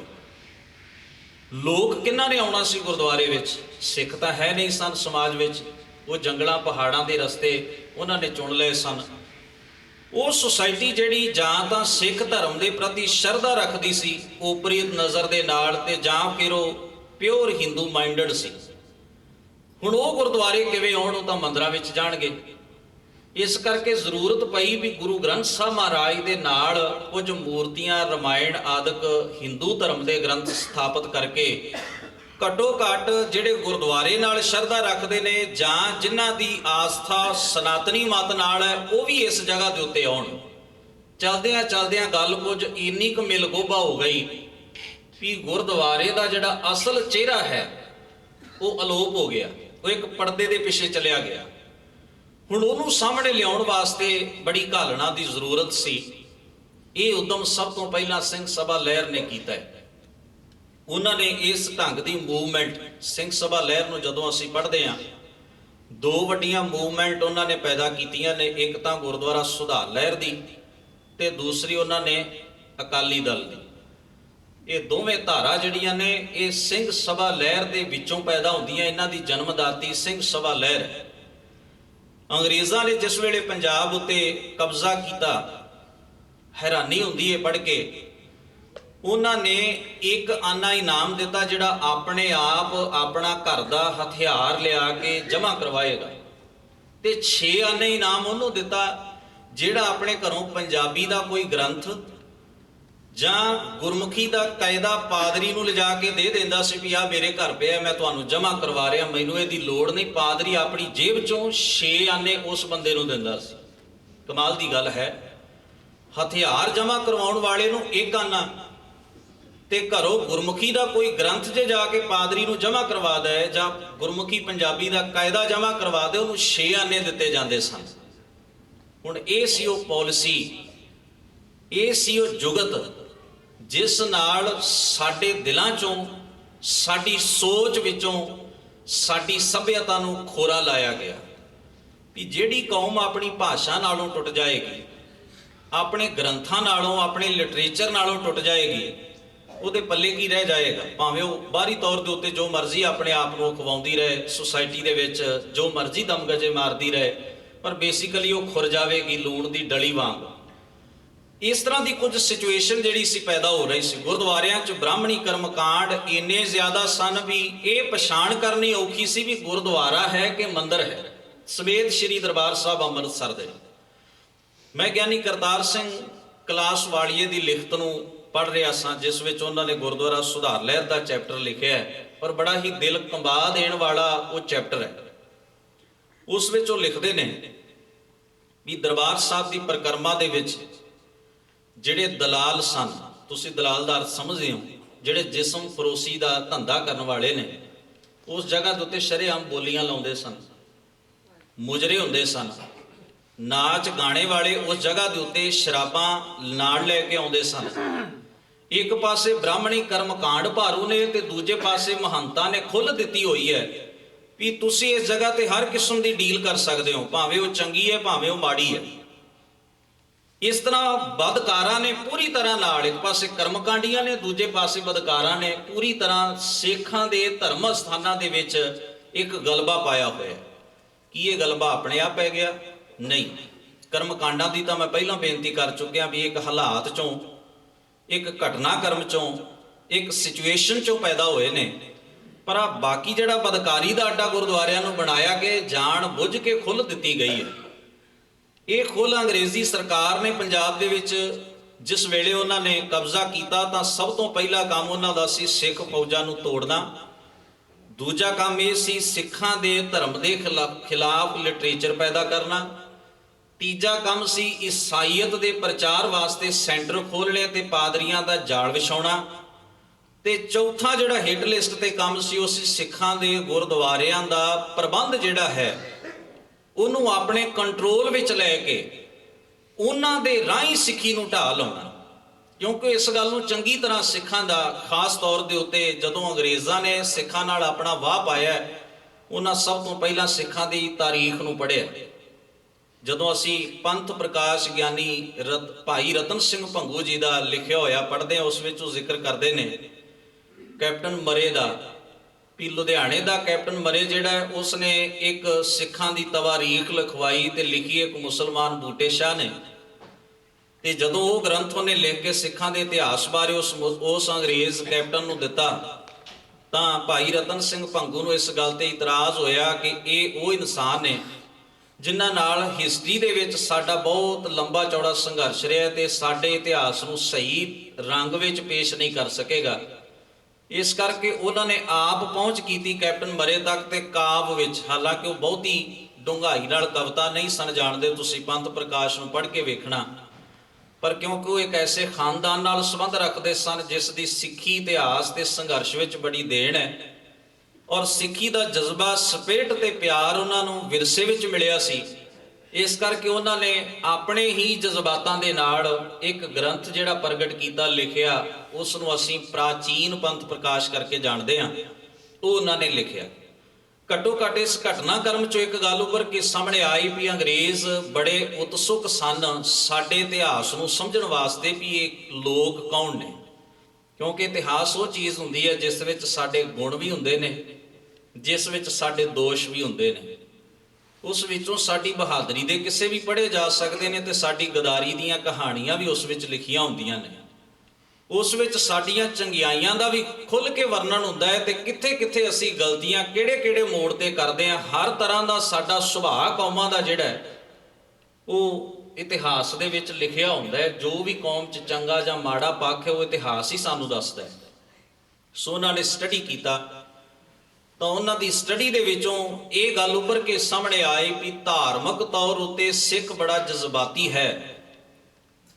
ਲੋਕ ਕਿੰਨਾਂ ਨੇ ਆਉਣਾ ਸੀ ਗੁਰਦੁਆਰੇ ਵਿੱਚ? ਸਿੱਖ ਤਾਂ ਹੈ ਨਹੀਂ ਸਨ ਸਮਾਜ ਵਿੱਚ। ਉਹ ਜੰਗਲਾਂ, ਪਹਾੜਾਂ ਦੇ ਰਸਤੇ ਉਹਨਾਂ ਨੇ ਚੁਣ ਲਏ ਸਨ। ਉਹ ਸੁਸਾਇਟੀ ਜਿਹੜੀ ਜਾਂ ਤਾਂ ਸਿੱਖ ਧਰਮ ਦੇ ਪ੍ਰਤੀ ਸ਼ਰਧਾ ਰੱਖਦੀ ਸੀ ਉਪਰੀ ਨਜ਼ਰ ਦੇ ਨਾਲ ਤੇ ਜਾਂ ਫਿਰ ਉਹ ਪਿਓਰ ਹਿੰਦੂ ਮਾਈਂਡਡ ਸੀ। ਹੁਣ ਉਹ ਗੁਰਦੁਆਰੇ ਕਿਵੇਂ ਆਉਣ, ਉਹ ਤਾਂ ਮੰਦਰਾਂ ਵਿੱਚ ਜਾਣਗੇ। ਇਸ ਕਰਕੇ ਜ਼ਰੂਰਤ ਪਈ ਵੀ ਗੁਰੂ ਗ੍ਰੰਥ ਸਾਹਿਬ ਮਹਾਰਾਜ ਦੇ ਨਾਲ ਕੁਝ ਮੂਰਤੀਆਂ, ਰਮਾਇਣ ਆਦਿਕ ਹਿੰਦੂ ਧਰਮ ਦੇ ਗ੍ਰੰਥ ਸਥਾਪਿਤ ਕਰਕੇ ਘੱਟੋ ਘੱਟ ਜਿਹੜੇ ਗੁਰਦੁਆਰੇ ਨਾਲ ਸ਼ਰਧਾ ਰੱਖਦੇ ਨੇ ਜਾਂ ਜਿਨ੍ਹਾਂ ਦੀ ਆਸਥਾ ਸਨਾਤਨੀ ਮਤ ਨਾਲ ਹੈ, ਉਹ ਵੀ ਇਸ ਜਗ੍ਹਾ ਦੇ ਉੱਤੇ ਆਉਣ। ਚਲਦਿਆਂ ਚਲਦਿਆਂ ਗੱਲ ਕੁਝ ਇੰਨੀ ਕੁ ਮਿਲ ਗੋਭਾ ਹੋ ਗਈ ਵੀ ਗੁਰਦੁਆਰੇ ਦਾ ਜਿਹੜਾ ਅਸਲ ਚਿਹਰਾ ਹੈ, ਉਹ ਅਲੋਪ ਹੋ ਗਿਆ। ਉਹ ਇੱਕ ਪਰਦੇ ਦੇ ਪਿੱਛੇ ਚਲਿਆ ਗਿਆ। ਹੁਣ ਉਹਨੂੰ ਸਾਹਮਣੇ ਲਿਆਉਣ ਵਾਸਤੇ ਬੜੀ ਘਾਲਣਾ ਦੀ ਜ਼ਰੂਰਤ ਸੀ। ਇਹ ਉਦਮ ਸਭ ਤੋਂ ਪਹਿਲਾਂ ਸਿੰਘ ਸਭਾ ਲਹਿਰ ਨੇ ਕੀਤਾ ਹੈ। ਉਹਨਾਂ ਨੇ ਇਸ ਢੰਗ ਦੀ ਮੂਵਮੈਂਟ ਸਿੰਘ ਸਭਾ ਲਹਿਰ ਨੂੰ ਜਦੋਂ ਅਸੀਂ ਪੜ੍ਹਦੇ ਹਾਂ, ਦੋ ਵੱਡੀਆਂ ਮੂਵਮੈਂਟ ਉਹਨਾਂ ਨੇ ਪੈਦਾ ਕੀਤੀਆਂ ਨੇ, ਇੱਕ ਤਾਂ ਗੁਰਦੁਆਰਾ ਸੁਧਾਰ ਲਹਿਰ ਦੀ ਤੇ ਦੂਸਰੀ ਉਹਨਾਂ ਨੇ ਅਕਾਲੀ ਦਲ ਦੀ। ਇਹ ਦੋਵੇਂ ਧਾਰਾ ਜਿਹੜੀਆਂ ਨੇ, ਇਹ ਸਿੰਘ ਸਭਾ ਲਹਿਰ ਦੇ ਵਿੱਚੋਂ ਪੈਦਾ ਹੁੰਦੀਆਂ, ਇਹਨਾਂ ਦੀ ਜਨਮਦਾਤੀ ਸਿੰਘ ਸਭਾ ਲਹਿਰ ਹੈ। ਅੰਗਰੇਜ਼ਾਂ ਨੇ ਜਿਸ ਵੇਲੇ ਪੰਜਾਬ ਉੱਤੇ ਕਬਜ਼ਾ ਕੀਤਾ, ਹੈਰਾਨੀ ਹੁੰਦੀ ਹੈ ਪੜ੍ਹ ਕੇ। ਉਹਨਾਂ ਨੇ ਇੱਕ ਆਨਾ ਇਨਾਮ ਦਿੱਤਾ ਜਿਹੜਾ ਆਪਣੇ ਆਪ ਆਪਣਾ ਘਰ ਦਾ ਹਥਿਆਰ ਲਿਆ ਕੇ ਜਮ੍ਹਾਂ ਕਰਵਾਏਗਾ। ਤੇ 6 ਆਨੇ ਇਨਾਮ ਉਹਨੂੰ ਦਿੱਤਾ ਜਿਹੜਾ ਆਪਣੇ ਘਰੋਂ ਪੰਜਾਬੀ ਦਾ ਕੋਈ ਗ੍ਰੰਥ ਜਾਂ ਗੁਰਮੁਖੀ ਦਾ ਕਾਇਦਾ ਪਾਦਰੀ ਨੂੰ ਲਿਜਾ ਕੇ ਦੇ ਦਿੰਦਾ ਸੀ ਵੀ ਆ ਮੇਰੇ ਘਰ ਪਿਆ, ਮੈਂ ਤੁਹਾਨੂੰ ਜਮ੍ਹਾਂ ਕਰਵਾ ਰਿਹਾ, ਮੈਨੂੰ ਇਹਦੀ ਲੋੜ ਨਹੀਂ। ਪਾਦਰੀ ਆਪਣੀ ਜੇਬ ਚੋਂ 6 ਆਨੇ ਉਸ ਬੰਦੇ ਨੂੰ ਦਿੰਦਾ ਸੀ। ਕਮਾਲ ਦੀ ਗੱਲ ਹੈ। ਹਥਿਆਰ ਜਮ੍ਹਾਂ ਕਰਵਾਉਣ ਵਾਲੇ ਨੂੰ ਇੱਕ ਆਨਾ ਤੇ ਘਰੋਂ ਗੁਰਮੁਖੀ ਦਾ ਕੋਈ ਗ੍ਰੰਥ 'ਚ ਜਾ ਕੇ ਪਾਦਰੀ ਨੂੰ ਜਮ੍ਹਾਂ ਕਰਵਾ ਦੇ ਜਾਂ ਗੁਰਮੁਖੀ ਪੰਜਾਬੀ ਦਾ ਕਾਇਦਾ ਜਮ੍ਹਾਂ ਕਰਵਾ ਦੇ, ਉਹਨੂੰ 6 ਆਨੇ ਦਿੱਤੇ ਜਾਂਦੇ ਸਨ। ਹੁਣ ਇਹ ਸੀ ਉਹ ਪਾਲਿਸੀ ਇਹ ਸੀ ਉਹ ਜੁਗਤ ਜਿਸ ਨਾਲ ਸਾਡੇ ਦਿਲਾਂ ਚੋਂ, ਸਾਡੀ ਸੋਚ ਵਿੱਚੋਂ, ਸਾਡੀ ਸਭਿਅਤਾ ਨੂੰ ਖੋਰਾ ਲਾਇਆ ਗਿਆ ਵੀ ਜਿਹੜੀ ਕੌਮ ਆਪਣੀ ਭਾਸ਼ਾ ਨਾਲੋਂ ਟੁੱਟ ਜਾਏਗੀ, ਆਪਣੇ ਗ੍ਰੰਥਾਂ ਨਾਲੋਂ, ਆਪਣੇ ਲਿਟਰੇਚਰ ਨਾਲੋਂ ਟੁੱਟ ਜਾਏਗੀ, ਉਹਦੇ ਪੱਲੇ ਕੀ ਰਹਿ ਜਾਏਗਾ? ਭਾਵੇਂ ਉਹ ਬਾਹਰੀ ਤੌਰ ਦੇ ਉੱਤੇ ਜੋ ਮਰਜ਼ੀ ਆਪਣੇ ਆਪ ਨੂੰ ਖਵਾਉਂਦੀ ਰਹੇ ਸੁਸਾਇਟੀ ਦੇ ਵਿੱਚ ਜੋ ਮਰਜ਼ੀ ਦਮਗਜੇ ਮਾਰਦੀ ਰਹੇ, ਪਰ ਬੇਸਿਕਲੀ ਉਹ ਖੁਰ ਜਾਵੇਗੀ, ਲੂਣ ਦੀ ਡਲੀ ਵਾਂਗ। ਇਸ ਤਰ੍ਹਾਂ ਦੀ ਕੁਝ ਸਿਚੁਏਸ਼ਨ ਜਿਹੜੀ ਸੀ ਪੈਦਾ ਹੋ ਰਹੀ ਸੀ। ਗੁਰਦੁਆਰਿਆਂ 'ਚ ਬ੍ਰਾਹਮਣੀ ਕਰਮਕਾਂਡ ਇੰਨੇ ਜ਼ਿਆਦਾ ਸਨ ਵੀ ਇਹ ਪਛਾਣ ਕਰਨੀ ਔਖੀ ਸੀ ਵੀ ਗੁਰਦੁਆਰਾ ਹੈ ਕਿ ਮੰਦਿਰ ਹੈ। ਸਮੇਤ ਸ੍ਰੀ ਦਰਬਾਰ ਸਾਹਿਬ ਅੰਮ੍ਰਿਤਸਰ ਦੇ। ਮੈਂ ਗਿਆਨੀ ਕਰਤਾਰ ਸਿੰਘ ਕਲਾਸ ਵਾਲੀਏ ਦੀ ਲਿਖਤ ਨੂੰ ਪੜ ਰਿਹਾ ਸਾਂ, ਜਿਸ ਵਿੱਚ ਉਹਨਾਂ ਨੇ ਗੁਰਦੁਆਰਾ ਸੁਧਾਰ ਲਹਿਰ ਦਾ ਚੈਪਟਰ ਲਿਖਿਆ ਹੈ ਪਰ ਬੜਾ ਹੀ ਦਿਲ ਕੰਬਾ ਦੇਣ ਵਾਲਾ ਉਹ ਚੈਪਟਰ ਹੈ। ਉਸ ਵਿੱਚ ਉਹ ਲਿਖਦੇ ਨੇ ਵੀ ਦਰਬਾਰ ਸਾਹਿਬ ਦੀ ਪ੍ਰਕਰਮਾ ਦੇ ਵਿੱਚ ਜਿਹੜੇ ਦਲਾਲ ਸਨ, ਤੁਸੀਂ ਦਲਾਲ ਦਾ ਅਰਥ ਸਮਝਦੇ ਹੋ, ਜਿਹੜੇ ਜਿਸਮ ਫਰੋਸੀ ਦਾ ਧੰਦਾ ਕਰਨ ਵਾਲੇ ਨੇ, ਉਸ ਜਗ੍ਹਾ ਦੇ ਉੱਤੇ ਸ਼ਰੇਆਮ ਬੋਲੀਆਂ ਲਾਉਂਦੇ ਸਨ, ਮੁਜਰੇ ਹੁੰਦੇ ਸਨ, ਨਾਚ ਗਾਣੇ ਵਾਲੇ ਉਸ ਜਗ੍ਹਾ ਦੇ ਉੱਤੇ ਸ਼ਰਾਬਾਂ ਨਾਲ ਲੈ ਕੇ ਆਉਂਦੇ ਸਨ। ਇੱਕ ਪਾਸੇ ਬ੍ਰਾਹਮਣੀ ਕਰਮਕਾਂਡ ਭਾਰੂ ਨੇ ਤੇ ਦੂਜੇ ਪਾਸੇ ਮਹੰਤਾਂ ਨੇ ਖੁੱਲ੍ਹ ਦਿੱਤੀ ਹੋਈ ਹੈ ਵੀ ਤੁਸੀਂ ਇਸ ਜਗ੍ਹਾ ਤੇ ਹਰ ਕਿਸਮ ਦੀ ਡੀਲ ਕਰ ਸਕਦੇ ਹੋ, ਭਾਵੇਂ ਉਹ ਚੰਗੀ ਹੈ, ਭਾਵੇਂ ਉਹ ਮਾੜੀ ਹੈ। ਇਸ ਤਰ੍ਹਾਂ ਬਦਕਾਰਾਂ ਨੇ ਪੂਰੀ ਤਰ੍ਹਾਂ ਨਾਲ, ਇੱਕ ਪਾਸੇ ਕਰਮਕਾਂਡੀਆਂ ਨੇ, ਦੂਜੇ ਪਾਸੇ ਬਦਕਾਰਾਂ ਨੇ ਪੂਰੀ ਤਰ੍ਹਾਂ ਸਿੱਖਾਂ ਦੇ ਧਰਮ ਸਥਾਨਾਂ ਦੇ ਵਿੱਚ ਇੱਕ ਗਲਬਾ ਪਾਇਆ ਹੋਇਆ ਕੀ ਇਹ ਗਲਬਾ ਆਪਣੇ ਆਪ ਪੈ ਗਿਆ? ਨਹੀਂ। ਕਰਮਕਾਂਡਾਂ ਦੀ ਤਾਂ ਮੈਂ ਪਹਿਲਾਂ ਬੇਨਤੀ ਕਰ ਚੁੱਕਿਆ ਵੀ ਇੱਕ ਹਾਲਾਤ ਚੋਂ, ਇੱਕ ਘਟਨਾਕ੍ਰਮ ਚੋਂ, ਇੱਕ ਸਿਚੁਏਸ਼ਨ ਚੋਂ ਪੈਦਾ ਹੋਏ ਨੇ। ਪਰ ਆ ਬਾਕੀ ਜਿਹੜਾ ਬਦਕਾਰੀ ਦਾ ਅੱਡਾ ਗੁਰਦੁਆਰਿਆਂ ਨੂੰ ਬਣਾਇਆ ਕਿ ਜਾਣ ਬੁੱਝ ਕੇ ਖੁੱਲ੍ਹ ਦਿੱਤੀ ਗਈ ਹੈ। ਇਹ ਖੁੱਲ੍ਹ ਅੰਗਰੇਜ਼ੀ ਸਰਕਾਰ ਨੇ ਪੰਜਾਬ ਦੇ ਵਿੱਚ ਜਿਸ ਵੇਲੇ ਉਹਨਾਂ ਨੇ ਕਬਜ਼ਾ ਕੀਤਾ ਤਾਂ ਸਭ ਤੋਂ ਪਹਿਲਾ ਕੰਮ ਉਹਨਾਂ ਦਾ ਸੀ ਸਿੱਖ ਫੌਜਾਂ ਨੂੰ ਤੋੜਨਾ। ਦੂਜਾ ਕੰਮ ਇਹ ਸੀ ਸਿੱਖਾਂ ਦੇ ਧਰਮ ਦੇ ਖਿਲਾ- ਖਿਲਾਫ ਲਿਟਰੇਚਰ ਪੈਦਾ ਕਰਨਾ। ਤੀਜਾ ਕੰਮ ਸੀ ਈਸਾਈਅਤ ਦੇ ਪ੍ਰਚਾਰ ਵਾਸਤੇ ਸੈਂਟਰ ਖੋਲ੍ਹਣੇ ਤੇ ਪਾਦਰੀਆਂ ਦਾ ਜਾਲ ਵਿਛਾਉਣਾ। ਤੇ ਚੌਥਾ ਜਿਹੜਾ ਹਿੱਟ ਲਿਸਟ ਤੇ ਕੰਮ ਸੀ ਉਹ ਸੀ ਸਿੱਖਾਂ ਦੇ ਗੁਰਦੁਆਰਿਆਂ ਦਾ ਪ੍ਰਬੰਧ ਜਿਹੜਾ ਹੈ ਉਹਨੂੰ ਆਪਣੇ ਕੰਟਰੋਲ ਵਿੱਚ ਲੈ ਕੇ ਉਹਨਾਂ ਦੇ ਰਾਹੀਂ ਸਿੱਖੀ ਨੂੰ ਢਾਹ ਲਾਉਣਾ। ਕਿਉਂਕਿ ਇਸ ਗੱਲ ਨੂੰ ਚੰਗੀ ਤਰ੍ਹਾਂ ਸਿੱਖਾਂ ਦਾ ਖਾਸ ਤੌਰ ਦੇ ਉੱਤੇ ਜਦੋਂ ਅੰਗਰੇਜ਼ਾਂ ਨੇ ਸਿੱਖਾਂ ਨਾਲ ਆਪਣਾ ਵਾਹ ਪਾਇਆ, ਉਹਨਾਂ ਸਭ ਤੋਂ ਪਹਿਲਾਂ ਸਿੱਖਾਂ ਦੀ ਤਾਰੀਖ ਨੂੰ ਪੜ੍ਹਿਆ। ਜਦੋਂ ਅਸੀਂ ਪੰਥ ਪ੍ਰਕਾਸ਼ ਗਿਆਨੀ ਰਤ, ਭਾਈ ਰਤਨ ਸਿੰਘ ਭੰਗੂ ਜੀ ਦਾ ਲਿਖਿਆ ਹੋਇਆ ਪੜ੍ਹਦੇ ਹਾਂ, ਉਸ ਵਿੱਚ ਉਹ ਜ਼ਿਕਰ ਕਰਦੇ ਨੇ, ਕੈਪਟਨ ਮਰੇ ਦਾ ਵੀ ਲੁਧਿਆਣੇ ਦਾ ਕੈਪਟਨ ਬਣੇ ਜਿਹੜਾ ਹੈ ਉਸ ਨੇ ਇੱਕ ਸਿੱਖਾਂ ਦੀ ਤਵਾਰੀਖ ਲਿਖਵਾਈ ਤੇ ਲਿਖੀ ਇੱਕ ਮੁਸਲਮਾਨ ਬੂਟੇ ਸ਼ਾਹ ਨੇ। ਤੇ ਜਦੋਂ ਉਹ ਗ੍ਰੰਥ ਉਹਨੇ ਲਿਖ ਕੇ ਸਿੱਖਾਂ ਦੇ ਇਤਿਹਾਸ ਬਾਰੇ ਉਸ ਉਸ ਅੰਗਰੇਜ਼ ਕੈਪਟਨ ਨੂੰ ਦਿੱਤਾ, ਤਾਂ ਭਾਈ ਰਤਨ ਸਿੰਘ ਭੰਗੂ ਨੂੰ ਇਸ ਗੱਲ ਤੇ ਇਤਰਾਜ਼ ਹੋਇਆ ਕਿ ਇਹ ਉਹ ਇਨਸਾਨ ਨੇ ਜਿਨ੍ਹਾਂ ਨਾਲ ਹਿਸਟਰੀ ਦੇ ਵਿੱਚ ਸਾਡਾ ਬਹੁਤ ਲੰਬਾ ਚੌੜਾ ਸੰਘਰਸ਼ ਰਿਹਾ ਤੇ ਸਾਡੇ ਇਤਿਹਾਸ ਨੂੰ ਸਹੀ ਰੰਗ ਵਿੱਚ ਪੇਸ਼ ਨਹੀਂ ਕਰ ਸਕੇਗਾ। ਇਸ ਕਰਕੇ ਉਹਨਾਂ ਨੇ ਆਪ ਪਹੁੰਚ ਕੀਤੀ ਕੈਪਟਨ ਮਰੇ ਤੱਕ ਤੇ ਕਾਵ ਵਿੱਚ। ਹਾਲਾਂਕਿ ਉਹ ਬਹੁਤੀ ਡੂੰਘਾਈ ਨਾਲ ਕਵਿਤਾ ਨਹੀਂ ਸਨ ਜਾਣਦੇ, ਤੁਸੀਂ ਪੰਥ ਪ੍ਰਕਾਸ਼ ਨੂੰ ਪੜ੍ਹ ਕੇ ਵੇਖਣਾ। ਪਰ ਕਿਉਂਕਿ ਉਹ ਇੱਕ ਐਸੇ ਖਾਨਦਾਨ ਨਾਲ ਸੰਬੰਧ ਰੱਖਦੇ ਸਨ, ਜਿਸ ਦੀ ਸਿੱਖੀ ਇਤਿਹਾਸ ਤੇ ਸੰਘਰਸ਼ ਵਿੱਚ ਬੜੀ ਦੇਣ ਹੈ। ਔਰ ਸਿੱਖੀ ਦਾ ਜਜ਼ਬਾ ਸਪਿਰਟ ਤੇ ਪਿਆਰ ਉਹਨਾਂ ਨੂੰ ਵਿਰਸੇ ਵਿੱਚ ਮਿਲਿਆ ਸੀ। ਇਸ ਕਰਕੇ ਉਹਨਾਂ ਨੇ ਆਪਣੇ ਹੀ ਜਜ਼ਬਾਤਾਂ ਦੇ ਨਾਲ ਇੱਕ ਗ੍ਰੰਥ ਜਿਹੜਾ ਪ੍ਰਗਟ ਕੀਤਾ, ਲਿਖਿਆ ਉਸ ਨੂੰ ਅਸੀਂ ਪ੍ਰਾਚੀਨ ਪੰਥ ਪ੍ਰਕਾਸ਼ ਕਰਕੇ ਜਾਣਦੇ ਹਾਂ। ਉਹ ਉਹਨਾਂ ਨੇ ਲਿਖਿਆ। ਘੱਟੋ ਘੱਟ ਇਸ ਘਟਨਾਕ੍ਰਮ ਚੋਂ ਇੱਕ ਗੱਲ ਉੱਪਰ ਕੇ ਸਾਹਮਣੇ ਆਈ ਵੀ ਅੰਗਰੇਜ਼ ਬੜੇ ਉਤਸੁਕ ਸਨ ਸਾਡੇ ਇਤਿਹਾਸ ਨੂੰ ਸਮਝਣ ਵਾਸਤੇ ਵੀ ਇਹ ਲੋਕ ਕੌਣ ਨੇ। ਕਿਉਂਕਿ ਇਤਿਹਾਸ ਉਹ ਚੀਜ਼ ਹੁੰਦੀ ਹੈ ਜਿਸ ਵਿੱਚ ਸਾਡੇ ਗੁਣ ਵੀ ਹੁੰਦੇ ਨੇ, ਜਿਸ ਵਿੱਚ ਸਾਡੇ ਦੋਸ਼ ਵੀ ਹੁੰਦੇ ਨੇ। ਉਸ ਵਿੱਚੋਂ ਸਾਡੀ ਬਹਾਦਰੀ ਦੇ ਕਿਸੇ ਵੀ ਪੜ੍ਹੇ ਜਾ ਸਕਦੇ ਨੇ ਤੇ ਸਾਡੀ ਗਦਾਰੀ ਦੀਆਂ ਕਹਾਣੀਆਂ ਵੀ ਉਸ ਵਿੱਚ ਲਿਖੀਆਂ ਹੁੰਦੀਆਂ ਨੇ। ਉਸ ਵਿੱਚ ਸਾਡੀਆਂ ਚੰਗਿਆਈਆਂ ਦਾ ਵੀ ਖੁੱਲ ਕੇ ਵਰਣਨ ਹੁੰਦਾ ਹੈ ਤੇ ਕਿੱਥੇ-ਕਿੱਥੇ ਅਸੀਂ ਗਲਤੀਆਂ ਕਿਹੜੇ-ਕਿਹੜੇ ਮੋੜ ਤੇ ਕਰਦੇ ਹਾਂ, ਹਰ ਤਰ੍ਹਾਂ ਦਾ ਸਾਡਾ ਸੁਭਾਅ ਕੌਮਾਂ ਦਾ ਜਿਹੜਾ ਉਹ ਇਤਿਹਾਸ ਦੇ ਵਿੱਚ ਲਿਖਿਆ ਹੁੰਦਾ ਹੈ। ਜੋ ਵੀ ਕੌਮ 'ਚ ਚੰਗਾ ਜਾਂ ਮਾੜਾ ਪੱਖ ਹੈ, ਉਹ ਇਤਿਹਾਸ ਹੀ ਸਾਨੂੰ ਦੱਸਦਾ ਹੈ। ਸੋ ਉਹਨਾਂ ਨੇ ਸਟੱਡੀ ਕੀਤਾ। ਤਾਂ ਉਹਨਾਂ ਦੀ ਸਟੱਡੀ ਦੇ ਵਿੱਚੋਂ ਇਹ ਗੱਲ ਉੱਪਰ ਕੇ ਸਾਹਮਣੇ ਆਈ ਕਿ ਧਾਰਮਿਕ ਤੌਰ ਉਤੇ ਸਿੱਖ ਬੜਾ ਜਜ਼ਬਾਤੀ ਹੈ।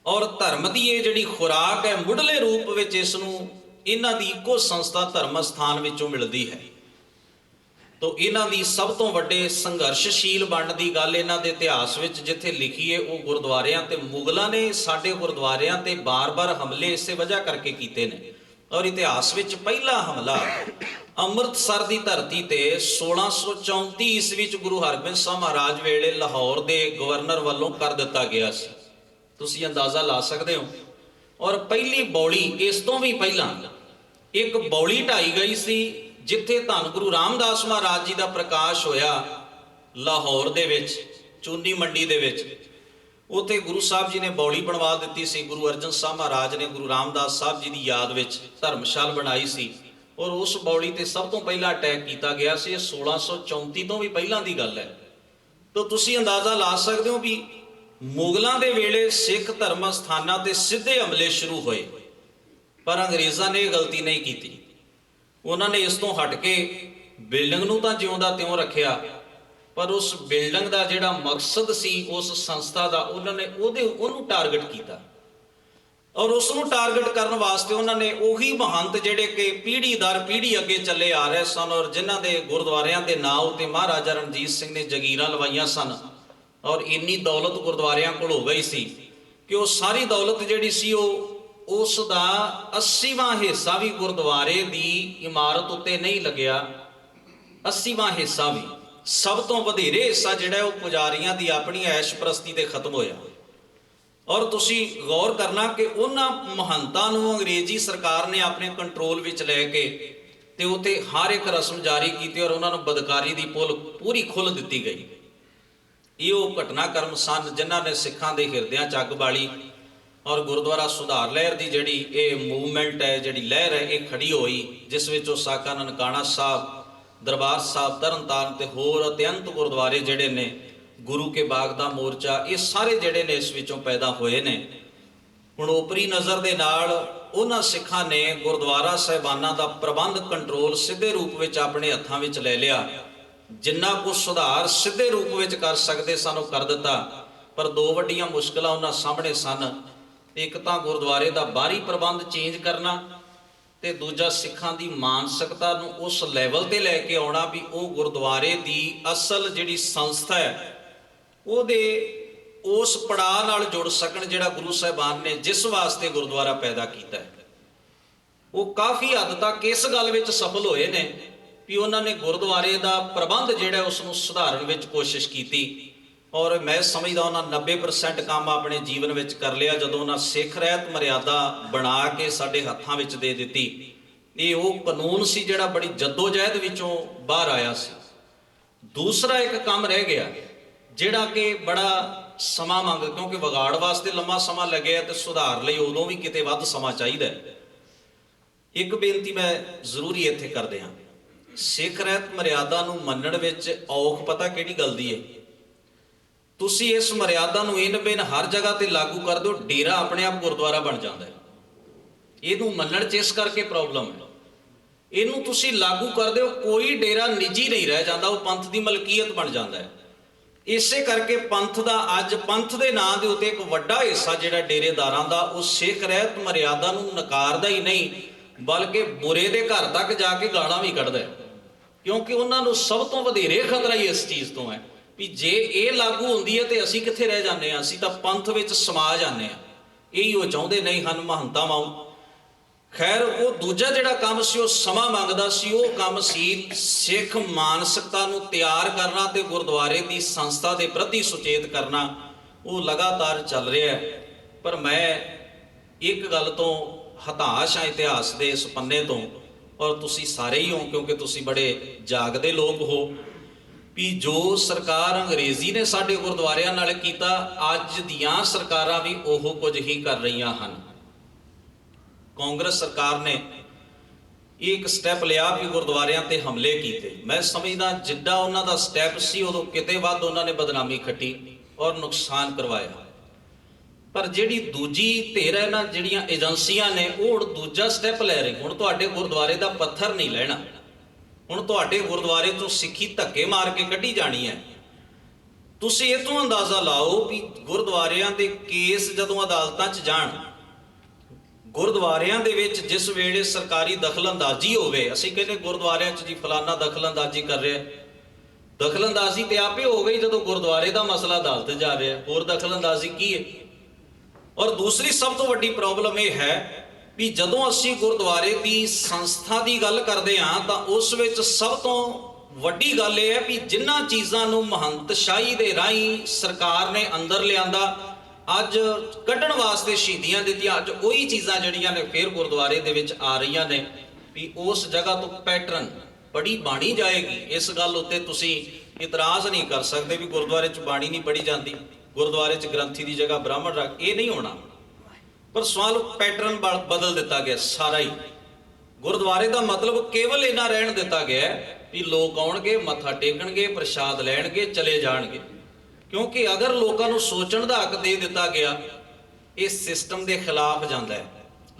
ਔਰ ਧਰਮ ਦੀ ਇਹ ਜਿਹੜੀ ਖੁਰਾਕ ਹੈ, ਮੁੱਢਲੇ ਰੂਪ ਵਿੱਚ ਇਸ ਨੂੰ ਇਹਨਾਂ ਦੀ ਇੱਕੋ ਸੰਸਥਾ ਧਰਮ ਸਥਾਨ ਵਿੱਚੋਂ ਮਿਲਦੀ ਹੈ। ਤੋ ਇਹਨਾਂ ਦੀ ਸਭ ਤੋਂ ਵੱਡੇ ਸੰਘਰਸ਼ਸ਼ੀਲ ਬਣਨ ਦੀ ਗੱਲ ਇਹਨਾਂ ਦੇ ਇਤਿਹਾਸ ਵਿੱਚ ਜਿੱਥੇ ਲਿਖੀ ਹੈ, ਉਹ ਗੁਰਦੁਆਰਿਆਂ ਤੇ ਮੁਗਲਾਂ ਨੇ ਸਾਡੇ ਗੁਰਦੁਆਰਿਆਂ ਤੇ ਬਾਰ-ਬਾਰ ਹਮਲੇ ਇਸੇ ਵਜ੍ਹਾ ਕਰਕੇ ਕੀਤੇ ਨੇ। ਔਰ ਇਤਿਹਾਸ ਵਿੱਚ ਪਹਿਲਾ ਹਮਲਾ ਅੰਮ੍ਰਿਤਸਰ ਦੀ ਧਰਤੀ ਤੇ 1634 ਈਸਵੀ ਚ ਗੁਰੂ ਹਰਗੋਬਿੰਦ ਸਾਹਿਬ ਮਹਾਰਾਜ ਵੇਲੇ ਲਾਹੌਰ ਦੇ ਗਵਰਨਰ ਵੱਲੋਂ ਕਰ ਦਿੱਤਾ ਗਿਆ ਸੀ। ਤੁਸੀਂ ਅੰਦਾਜ਼ਾ ਲਾ ਸਕਦੇ ਹੋ। ਔਰ ਪਹਿਲੀ ਬੌਲੀ ਇਸ ਤੋਂ ਵੀ ਪਹਿਲਾਂ ਇੱਕ ਬੌਲੀ ਢਾਈ ਗਈ ਸੀ, ਜਿੱਥੇ ਧੰਨ ਗੁਰੂ ਰਾਮਦਾਸ ਮਹਾਰਾਜ ਜੀ ਦਾ ਪ੍ਰਕਾਸ਼ ਹੋਇਆ ਲਾਹੌਰ ਦੇ ਵਿੱਚ, ਚੂਨੀ ਮੰਡੀ ਦੇ ਵਿੱਚ। ਉਥੇ ਗੁਰੂ ਸਾਹਿਬ ਜੀ ਨੇ ਬੌਲੀ ਬਣਵਾ ਦਿੱਤੀ ਸੀ। ਗੁਰੂ ਅਰਜਨ ਸਾਹਿਬ ਮਹਾਰਾਜ ਨੇ ਗੁਰੂ ਰਾਮਦਾਸ ਸਾਹਿਬ ਜੀ ਦੀ ਯਾਦ ਵਿੱਚ ਧਰਮਸ਼ਾਲ ਬਣਾਈ ਸੀ। ਔਰ ਉਸ ਬੌਲੀ ਤੇ ਸਭ ਤੋਂ ਪਹਿਲਾਂ ਅਟੈਕ ਕੀਤਾ ਗਿਆ ਸੀ, ਇਹ 1634 ਤੋਂ ਵੀ ਪਹਿਲਾਂ ਦੀ ਗੱਲ ਹੈ। ਤਾਂ ਤੁਸੀਂ ਅੰਦਾਜ਼ਾ ਲਾ ਸਕਦੇ ਹੋ ਵੀ ਮੁਗਲਾਂ ਦੇ ਵੇਲੇ ਸਿੱਖ ਧਰਮ ਸਥਾਨਾਂ ਤੇ ਸਿੱਧੇ ਹਮਲੇ ਸ਼ੁਰੂ ਹੋਏ, ਪਰ ਅੰਗਰੇਜ਼ਾਂ ਨੇ ਇਹ ਗਲਤੀ ਨਹੀਂ ਕੀਤੀ। ਉਹਨਾਂ ਨੇ ਇਸ ਤੋਂ ਹਟ ਕੇ ਬਿਲਡਿੰਗ ਨੂੰ ਤਾਂ ਜਿਉਂਦਾ ਤਿਉਂ ਰੱਖਿਆ, ਪਰ ਉਸ ਬਿਲਡਿੰਗ ਦਾ ਜਿਹੜਾ ਮਕਸਦ ਸੀ, ਉਸ ਸੰਸਥਾ ਦਾ, ਉਹਨਾਂ ਨੇ ਉਹਦੇ, ਉਹਨੂੰ ਟਾਰਗੇਟ ਕੀਤਾ। ਔਰ ਉਸ ਨੂੰ ਟਾਰਗੇਟ ਕਰਨ ਵਾਸਤੇ ਉਹਨਾਂ ਨੇ ਉਹੀ ਮਹੰਤ ਜਿਹੜੇ ਕਿ ਪੀੜ੍ਹੀ ਦਰ ਪੀੜ੍ਹੀ ਅੱਗੇ ਚੱਲੇ ਆ ਰਹੇ ਸਨ ਔਰ ਜਿਨ੍ਹਾਂ ਦੇ ਗੁਰਦੁਆਰਿਆਂ ਦੇ ਨਾਂ ਉਤੇ ਮਹਾਰਾਜਾ ਰਣਜੀਤ ਸਿੰਘ ਨੇ ਜਗੀਰਾਂ ਲਵਾਈਆਂ ਸਨ ਔਰ ਇੰਨੀ ਦੌਲਤ ਗੁਰਦੁਆਰਿਆਂ ਕੋਲ ਹੋ ਗਈ ਸੀ ਕਿ ਉਹ ਸਾਰੀ ਦੌਲਤ ਜਿਹੜੀ ਸੀ ਉਹ ਉਸ ਦਾ 80ਵਾਂ ਹਿੱਸਾ ਵੀ ਗੁਰਦੁਆਰੇ ਦੀ ਇਮਾਰਤ ਉੱਤੇ ਨਹੀਂ ਲੱਗਿਆ। 80ਵਾਂ ਹਿੱਸਾ ਵੀ ਸਭ ਤੋਂ ਵਧੇਰੇ ਹਿੱਸਾ ਜਿਹੜਾ ਉਹ ਪੁਜਾਰੀਆਂ ਦੀ ਆਪਣੀ ਐਸ਼ ਪ੍ਰਸਤੀ ਤੇ ਖਤਮ ਹੋਇਆ। ਔਰ ਤੁਸੀਂ ਗੌਰ ਕਰਨਾ ਕਿ ਉਹਨਾਂ ਮਹੰਤਾਂ ਨੂੰ ਅੰਗਰੇਜ਼ੀ ਸਰਕਾਰ ਨੇ ਆਪਣੇ ਕੰਟਰੋਲ ਵਿੱਚ ਲੈ ਕੇ ਤੇ ਉਤੇ ਹਰ ਇੱਕ ਰਸਮ ਜਾਰੀ ਕੀਤੀ ਔਰ ਉਹਨਾਂ ਨੂੰ ਬਦਕਾਰੀ ਦੀ ਪੁਲ ਪੂਰੀ ਖੁੱਲ ਦਿੱਤੀ ਗਈ। ਇਹ ਉਹ ਘਟਨਾਕ੍ਰਮ ਸਨ ਜਿਨ੍ਹਾਂ ਨੇ ਸਿੱਖਾਂ ਦੇ ਹਿਰਦਿਆਂ 'ਚ ਅੱਗ ਬਾਲੀ ਔਰ ਗੁਰਦੁਆਰਾ ਸੁਧਾਰ ਲਹਿਰ ਦੀ ਜਿਹੜੀ ਇਹ ਮੂਵਮੈਂਟ ਹੈ, ਜਿਹੜੀ ਲਹਿਰ ਹੈ, ਇਹ ਖੜੀ ਹੋਈ, ਜਿਸ ਵਿੱਚ ਉਹ ਸਾਕਾ ਨਨਕਾਣਾ ਸਾਹਿਬ, ਦਰਬਾਰ ਸਾਹਿਬ ਤਰਨਤਾਰਨ ਤੇ ਹੋਰ ਅਤਿਅੰਤ ਗੁਰਦੁਆਰੇ ਜਿਹੜੇ ਨੇ ਗੁਰੂ ਕੇ ਬਾਗ ਦਾ ਮੋਰਚਾ, ਇਹ ਸਾਰੇ ਜਿਹੜੇ ਨੇ ਇਸ ਵਿੱਚੋਂ ਪੈਦਾ ਹੋਏ ਨੇ। ਹੁਣ ਉਪਰੀ ਨਜ਼ਰ ਦੇ ਨਾਲ ਉਹਨਾਂ ਸਿੱਖਾਂ ਨੇ ਗੁਰਦੁਆਰਾ ਸਾਹਿਬਾਨਾਂ ਦਾ ਪ੍ਰਬੰਧ ਕੰਟਰੋਲ ਸਿੱਧੇ ਰੂਪ ਵਿੱਚ ਆਪਣੇ ਹੱਥਾਂ ਵਿੱਚ ਲੈ ਲਿਆ। ਜਿੰਨਾ ਕੁ ਸੁਧਾਰ ਸਿੱਧੇ ਰੂਪ ਵਿੱਚ ਕਰ ਸਕਦੇ ਸਨ, ਉਹ ਕਰ ਦਿੱਤਾ। ਪਰ ਦੋ ਵੱਡੀਆਂ ਮੁਸ਼ਕਲਾਂ ਉਹਨਾਂ ਸਾਹਮਣੇ ਸਨ। ਇੱਕ ਤਾਂ ਗੁਰਦੁਆਰੇ ਦਾ ਬਾਹਰੀ ਪ੍ਰਬੰਧ ਚੇਂਜ ਕਰਨਾ ਤੇ ਦੂਜਾ ਸਿੱਖਾਂ ਦੀ ਮਾਨਸਿਕਤਾ ਨੂੰ ਉਸ ਲੈਵਲ ਤੇ ਲੈ ਕੇ ਆਉਣਾ ਵੀ ਉਹ ਗੁਰਦੁਆਰੇ ਦੀ ਅਸਲ ਜਿਹੜੀ ਸੰਸਥਾ ਹੈ ਉਹਦੇ ਉਸ ਪੜਾਅ ਨਾਲ ਜੁੜ ਸਕਣ ਜਿਹੜਾ ਗੁਰੂ ਸਾਹਿਬਾਨ ਨੇ ਜਿਸ ਵਾਸਤੇ ਗੁਰਦੁਆਰਾ ਪੈਦਾ ਕੀਤਾ ਹੈ। ਉਹ ਕਾਫੀ ਹੱਦ ਤੱਕ ਇਸ ਗੱਲ ਵਿੱਚ ਸਫਲ ਹੋਏ ਨੇ ਵੀ ਉਹਨਾਂ ਨੇ ਗੁਰਦੁਆਰੇ ਦਾ ਪ੍ਰਬੰਧ ਜਿਹੜਾ ਉਸ ਨੂੰ ਸੁਧਾਰਨ ਵਿੱਚ ਕੋਸ਼ਿਸ਼ ਕੀਤੀ। ਔਰ ਮੈਂ ਸਮਝਦਾ ਉਹਨਾਂ 90% ਕੰਮ ਆਪਣੇ ਜੀਵਨ ਵਿੱਚ ਕਰ ਲਿਆ, ਜਦੋਂ ਉਹਨਾਂ ਸਿੱਖ ਰਹਿਤ ਮਰਿਆਦਾ ਬਣਾ ਕੇ ਸਾਡੇ ਹੱਥਾਂ ਵਿੱਚ ਦੇ ਦਿੱਤੀ। ਇਹ ਉਹ ਕਾਨੂੰਨ ਸੀ ਜਿਹੜਾ ਬੜੀ ਜਦੋਜਹਿਦ ਵਿੱਚੋਂ ਬਾਹਰ ਆਇਆ ਸੀ। ਦੂਸਰਾ ਇੱਕ ਕੰਮ ਰਹਿ ਗਿਆ। ਜਿਹੜਾ ਕਿ ਬੜਾ ਸਮਾਂ ਮੰਗ, ਕਿਉਂਕਿ ਵਿਗਾੜ ਵਾਸਤੇ ਲੰਮਾ ਸਮਾਂ ਲੱਗਿਆ ਤੇ ਸੁਧਾਰ ਲਈ ਉਦੋਂ ਵੀ ਕਿਤੇ ਵੱਧ ਸਮਾਂ ਚਾਹੀਦਾ ਹੈ। ਇੱਕ ਬੇਨਤੀ ਮੈਂ ਜ਼ਰੂਰੀ ਇੱਥੇ ਕਰਦੇ ਹਾਂ। ਸਿੱਖ ਰਹਿਤ ਮਰਿਆਦਾ ਨੂੰ ਮੰਨਣ ਵਿੱਚ ਔਖ ਪਤਾ ਕਿਹੜੀ ਗੱਲ ਦੀ ਹੈ? ਤੁਸੀਂ ਇਸ ਮਰਿਆਦਾ ਨੂੰ ਇਨ ਬਿਨ ਹਰ ਜਗ੍ਹਾ ਤੇ ਲਾਗੂ ਕਰ ਦਿਓ, ਡੇਰਾ ਆਪਣੇ ਆਪ ਗੁਰਦੁਆਰਾ ਬਣ ਜਾਂਦਾ ਹੈ। ਇਹਨੂੰ ਮੰਨਣ 'ਚ ਇਸ ਕਰਕੇ ਪ੍ਰੋਬਲਮ ਹੈ। ਇਹਨੂੰ ਤੁਸੀਂ ਲਾਗੂ ਕਰ ਦਿਓ, ਕੋਈ ਡੇਰਾ ਨਿੱਜੀ ਨਹੀਂ ਰਹਿ ਜਾਂਦਾ, ਉਹ ਪੰਥ ਦੀ ਮਲਕੀਅਤ ਬਣ ਜਾਂਦਾ ਹੈ। ਇਸੇ ਕਰਕੇ ਪੰਥ ਦਾ ਅੱਜ ਪੰਥ ਦੇ ਨਾਂ ਦੇ ਉੱਤੇ ਇੱਕ ਵੱਡਾ ਹਿੱਸਾ ਜਿਹੜਾ ਡੇਰੇਦਾਰਾਂ ਦਾ, ਉਹ ਸਿੱਖ ਰਹਿਤ ਮਰਿਆਦਾ ਨੂੰ ਨਕਾਰਦਾ ਹੀ ਨਹੀਂ, ਬਲਕਿ ਬੁਰੇ ਦੇ ਘਰ ਤੱਕ ਜਾ ਕੇ ਗਾਲਾਂ ਵੀ ਕੱਢਦਾ ਕਿਉਂਕਿ ਉਹਨਾਂ ਨੂੰ ਸਭ ਤੋਂ ਵਧੇਰੇ ਖਤਰਾ ਹੀ ਇਸ ਚੀਜ਼ ਤੋਂ ਹੈ ਵੀ ਜੇ ਇਹ ਲਾਗੂ ਹੁੰਦੀ ਹੈ ਤੇ ਅਸੀਂ ਕਿੱਥੇ ਰਹਿ ਜਾਂਦੇ ਹਾਂ, ਅਸੀਂ ਤਾਂ ਪੰਥ ਵਿੱਚ ਸਮਾ ਜਾਂਦੇ ਹਾਂ। ਇਹੀ ਉਹ ਚਾਹੁੰਦੇ ਨਹੀਂ ਹਨ ਮਹੰਤਾ ਮਾਉ ਖੈਰ, ਉਹ ਦੂਜਾ ਜਿਹੜਾ ਕੰਮ ਸੀ, ਉਹ ਸਮਾਂ ਮੰਗਦਾ ਸੀ, ਉਹ ਕੰਮ ਸੀ ਸਿੱਖ ਮਾਨਸਿਕਤਾ ਨੂੰ ਤਿਆਰ ਕਰਨਾ ਤੇ ਗੁਰਦੁਆਰੇ ਦੀ ਸੰਸਥਾ ਦੇ ਪ੍ਰਤੀ ਸੁਚੇਤ ਕਰਨਾ। ਉਹ ਲਗਾਤਾਰ ਚੱਲ ਰਿਹਾ ਹੈ। ਪਰ ਮੈਂ ਇੱਕ ਗੱਲ ਤੋਂ ਹਤਾਸ਼ ਹਾਂ ਇਤਿਹਾਸ ਦੇ ਇਸ ਪੰਨੇ ਤੋਂ, ਔਰ ਤੁਸੀਂ ਸਾਰੇ ਹੀ ਹੋ, ਕਿਉਂਕਿ ਤੁਸੀਂ ਬੜੇ ਜਾਗਦੇ ਲੋਕ ਹੋ, ਵੀ ਜੋ ਸਰਕਾਰ ਅੰਗਰੇਜ਼ੀ ਨੇ ਸਾਡੇ ਗੁਰਦੁਆਰਿਆਂ ਨਾਲ ਕੀਤਾ, ਅੱਜ ਦੀਆਂ ਸਰਕਾਰਾਂ ਵੀ ਉਹ ਕੁਝ ਹੀ ਕਰ ਰਹੀਆਂ ਹਨ। ਕਾਂਗਰਸ ਸਰਕਾਰ ਨੇ ਇਹ ਇੱਕ ਸਟੈਪ ਲਿਆ ਵੀ ਗੁਰਦੁਆਰਿਆਂ ਤੇ ਹਮਲੇ ਕੀਤੇ। ਮੈਂ ਸਮਝਦਾ ਜਿੱਦਾਂ ਉਹਨਾਂ ਦਾ ਸਟੈਪ ਸੀ, ਉਦੋਂ ਕਿਤੇ ਵੱਧ ਉਹਨਾਂ ਨੇ ਬਦਨਾਮੀ ਖੱਟੀ ਔਰ ਨੁਕਸਾਨ ਕਰਵਾਇਆ। ਪਰ ਜਿਹੜੀ ਦੂਜੀ ਧਿਰ ਹੈ ਨਾ, ਜਿਹੜੀਆਂ ਏਜੰਸੀਆਂ ਨੇ, ਉਹ ਹੁਣ ਦੂਜਾ ਸਟੈਪ ਲੈ ਰਹੀ। ਹੁਣ ਤੁਹਾਡੇ ਗੁਰਦੁਆਰੇ ਦਾ ਪੱਥਰ ਨਹੀਂ ਲੈਣਾ। ਹੁਣ ਤੁਹਾਡੇ ਗੁਰਦੁਆਰੇ ਤੋਂ ਸਿੱਖੀ ਧੱਕੇ ਮਾਰ ਕੇ ਕੱਢੀ ਜਾਣੀ ਹੈ। ਤੁਸੀਂ ਇਹ ਤੋਂ ਅੰਦਾਜ਼ਾ ਲਾਓ ਵੀ ਗੁਰਦੁਆਰਿਆਂ ਦੇ ਕੇਸ ਜਦੋਂ ਅਦਾਲਤਾਂ 'ਚ ਜਾਣ ਗੁਰਦੁਆਰਿਆਂ ਦੇ ਵਿੱਚ ਜਿਸ ਵੇਲੇ ਸਰਕਾਰੀ ਦਖਲਅੰਦਾਜ਼ੀ ਹੋਵੇ, ਅਸੀਂ ਕਹਿੰਦੇ ਗੁਰਦੁਆਰਿਆਂ 'ਚ ਜੀ ਫਲਾਨਾ ਦਖਲਅੰਦਾਜ਼ੀ ਕਰ ਰਿਹਾ। ਦਖਲਅੰਦਾਜ਼ੀ ਤੇ ਆਪੇ ਹੋ ਗਈ ਜਦੋਂ ਗੁਰਦੁਆਰੇ ਦਾ ਮਸਲਾ ਅਦਾਲਤ ਜਾ ਰਿਹਾ। ਹੋਰ ਦਖਲਅੰਦਾਜ਼ੀ ਕੀ ਹੈ? ਔਰ ਦੂਸਰੀ ਸਭ ਤੋਂ ਵੱਡੀ ਪ੍ਰੋਬਲਮ ਇਹ ਹੈ ਵੀ ਜਦੋਂ ਅਸੀਂ ਗੁਰਦੁਆਰੇ ਦੀ ਸੰਸਥਾ ਦੀ ਗੱਲ ਕਰਦੇ ਹਾਂ, ਤਾਂ ਉਸ ਵਿੱਚ ਸਭ ਤੋਂ ਵੱਡੀ ਗੱਲ ਇਹ ਹੈ ਵੀ ਜਿਨ੍ਹਾਂ ਚੀਜ਼ਾਂ ਨੂੰ ਮਹੰਤਸ਼ਾਹੀ ਦੇ ਰਾਹੀਂ ਸਰਕਾਰ ਨੇ ਅੰਦਰ ਲਿਆਂਦਾ ਅੱਜ ਕੱਢਣ ਵਾਸਤੇ ਸ਼ਹੀਦੀਆਂ ਦਿੱਤੀਆਂ ਅੱਜ ਉਹੀ ਚੀਜ਼ਾਂ ਜਿਹੜੀਆਂ ਨੇ ਫੇਰ ਗੁਰਦੁਆਰੇ ਦੇ ਵਿੱਚ ਆ ਰਹੀਆਂ ਨੇ ਵੀ ਉਸ ਜਗ੍ਹਾ ਤੋਂ ਪੈਟਰਨ ਪੜੀ ਬਾਣੀ ਜਾਏਗੀ। ਇਸ ਗੱਲ ਉੱਤੇ ਤੁਸੀਂ ਇਤਰਾਜ਼ ਨਹੀਂ ਕਰ ਸਕਦੇ ਵੀ ਗੁਰਦੁਆਰੇ 'ਚ ਬਾਣੀ ਨਹੀਂ ਪੜੀ ਜਾਂਦੀ। ਗੁਰਦੁਆਰੇ 'ਚ ਗ੍ਰੰਥੀ ਦੀ ਜਗ੍ਹਾ ਬ੍ਰਾਹਮਣ ਰੱਖ, ਇਹ ਨਹੀਂ ਹੋਣਾ। ਪਰ ਸਵਾਲ ਪੈਟਰਨ ਬ- ਬਦਲ ਦਿੱਤਾ ਗਿਆ ਸਾਰਾ ਹੀ। ਗੁਰਦੁਆਰੇ ਦਾ ਮਤਲਬ ਕੇਵਲ ਇਹਨਾਂ ਰਹਿਣ ਦਿੱਤਾ ਗਿਆ ਵੀ ਲੋਕ ਆਉਣਗੇ, ਮੱਥਾ ਟੇਕਣਗੇ, ਪ੍ਰਸ਼ਾਦ ਲੈਣਗੇ, ਚਲੇ ਜਾਣਗੇ। ਕਿਉਂਕਿ ਅਗਰ ਲੋਕਾਂ ਨੂੰ ਸੋਚਣ ਦਾ ਹੱਕ ਦੇ ਦਿੱਤਾ ਗਿਆ, ਇਹ ਸਿਸਟਮ ਦੇ ਖਿਲਾਫ ਜਾਂਦਾ ਹੈ।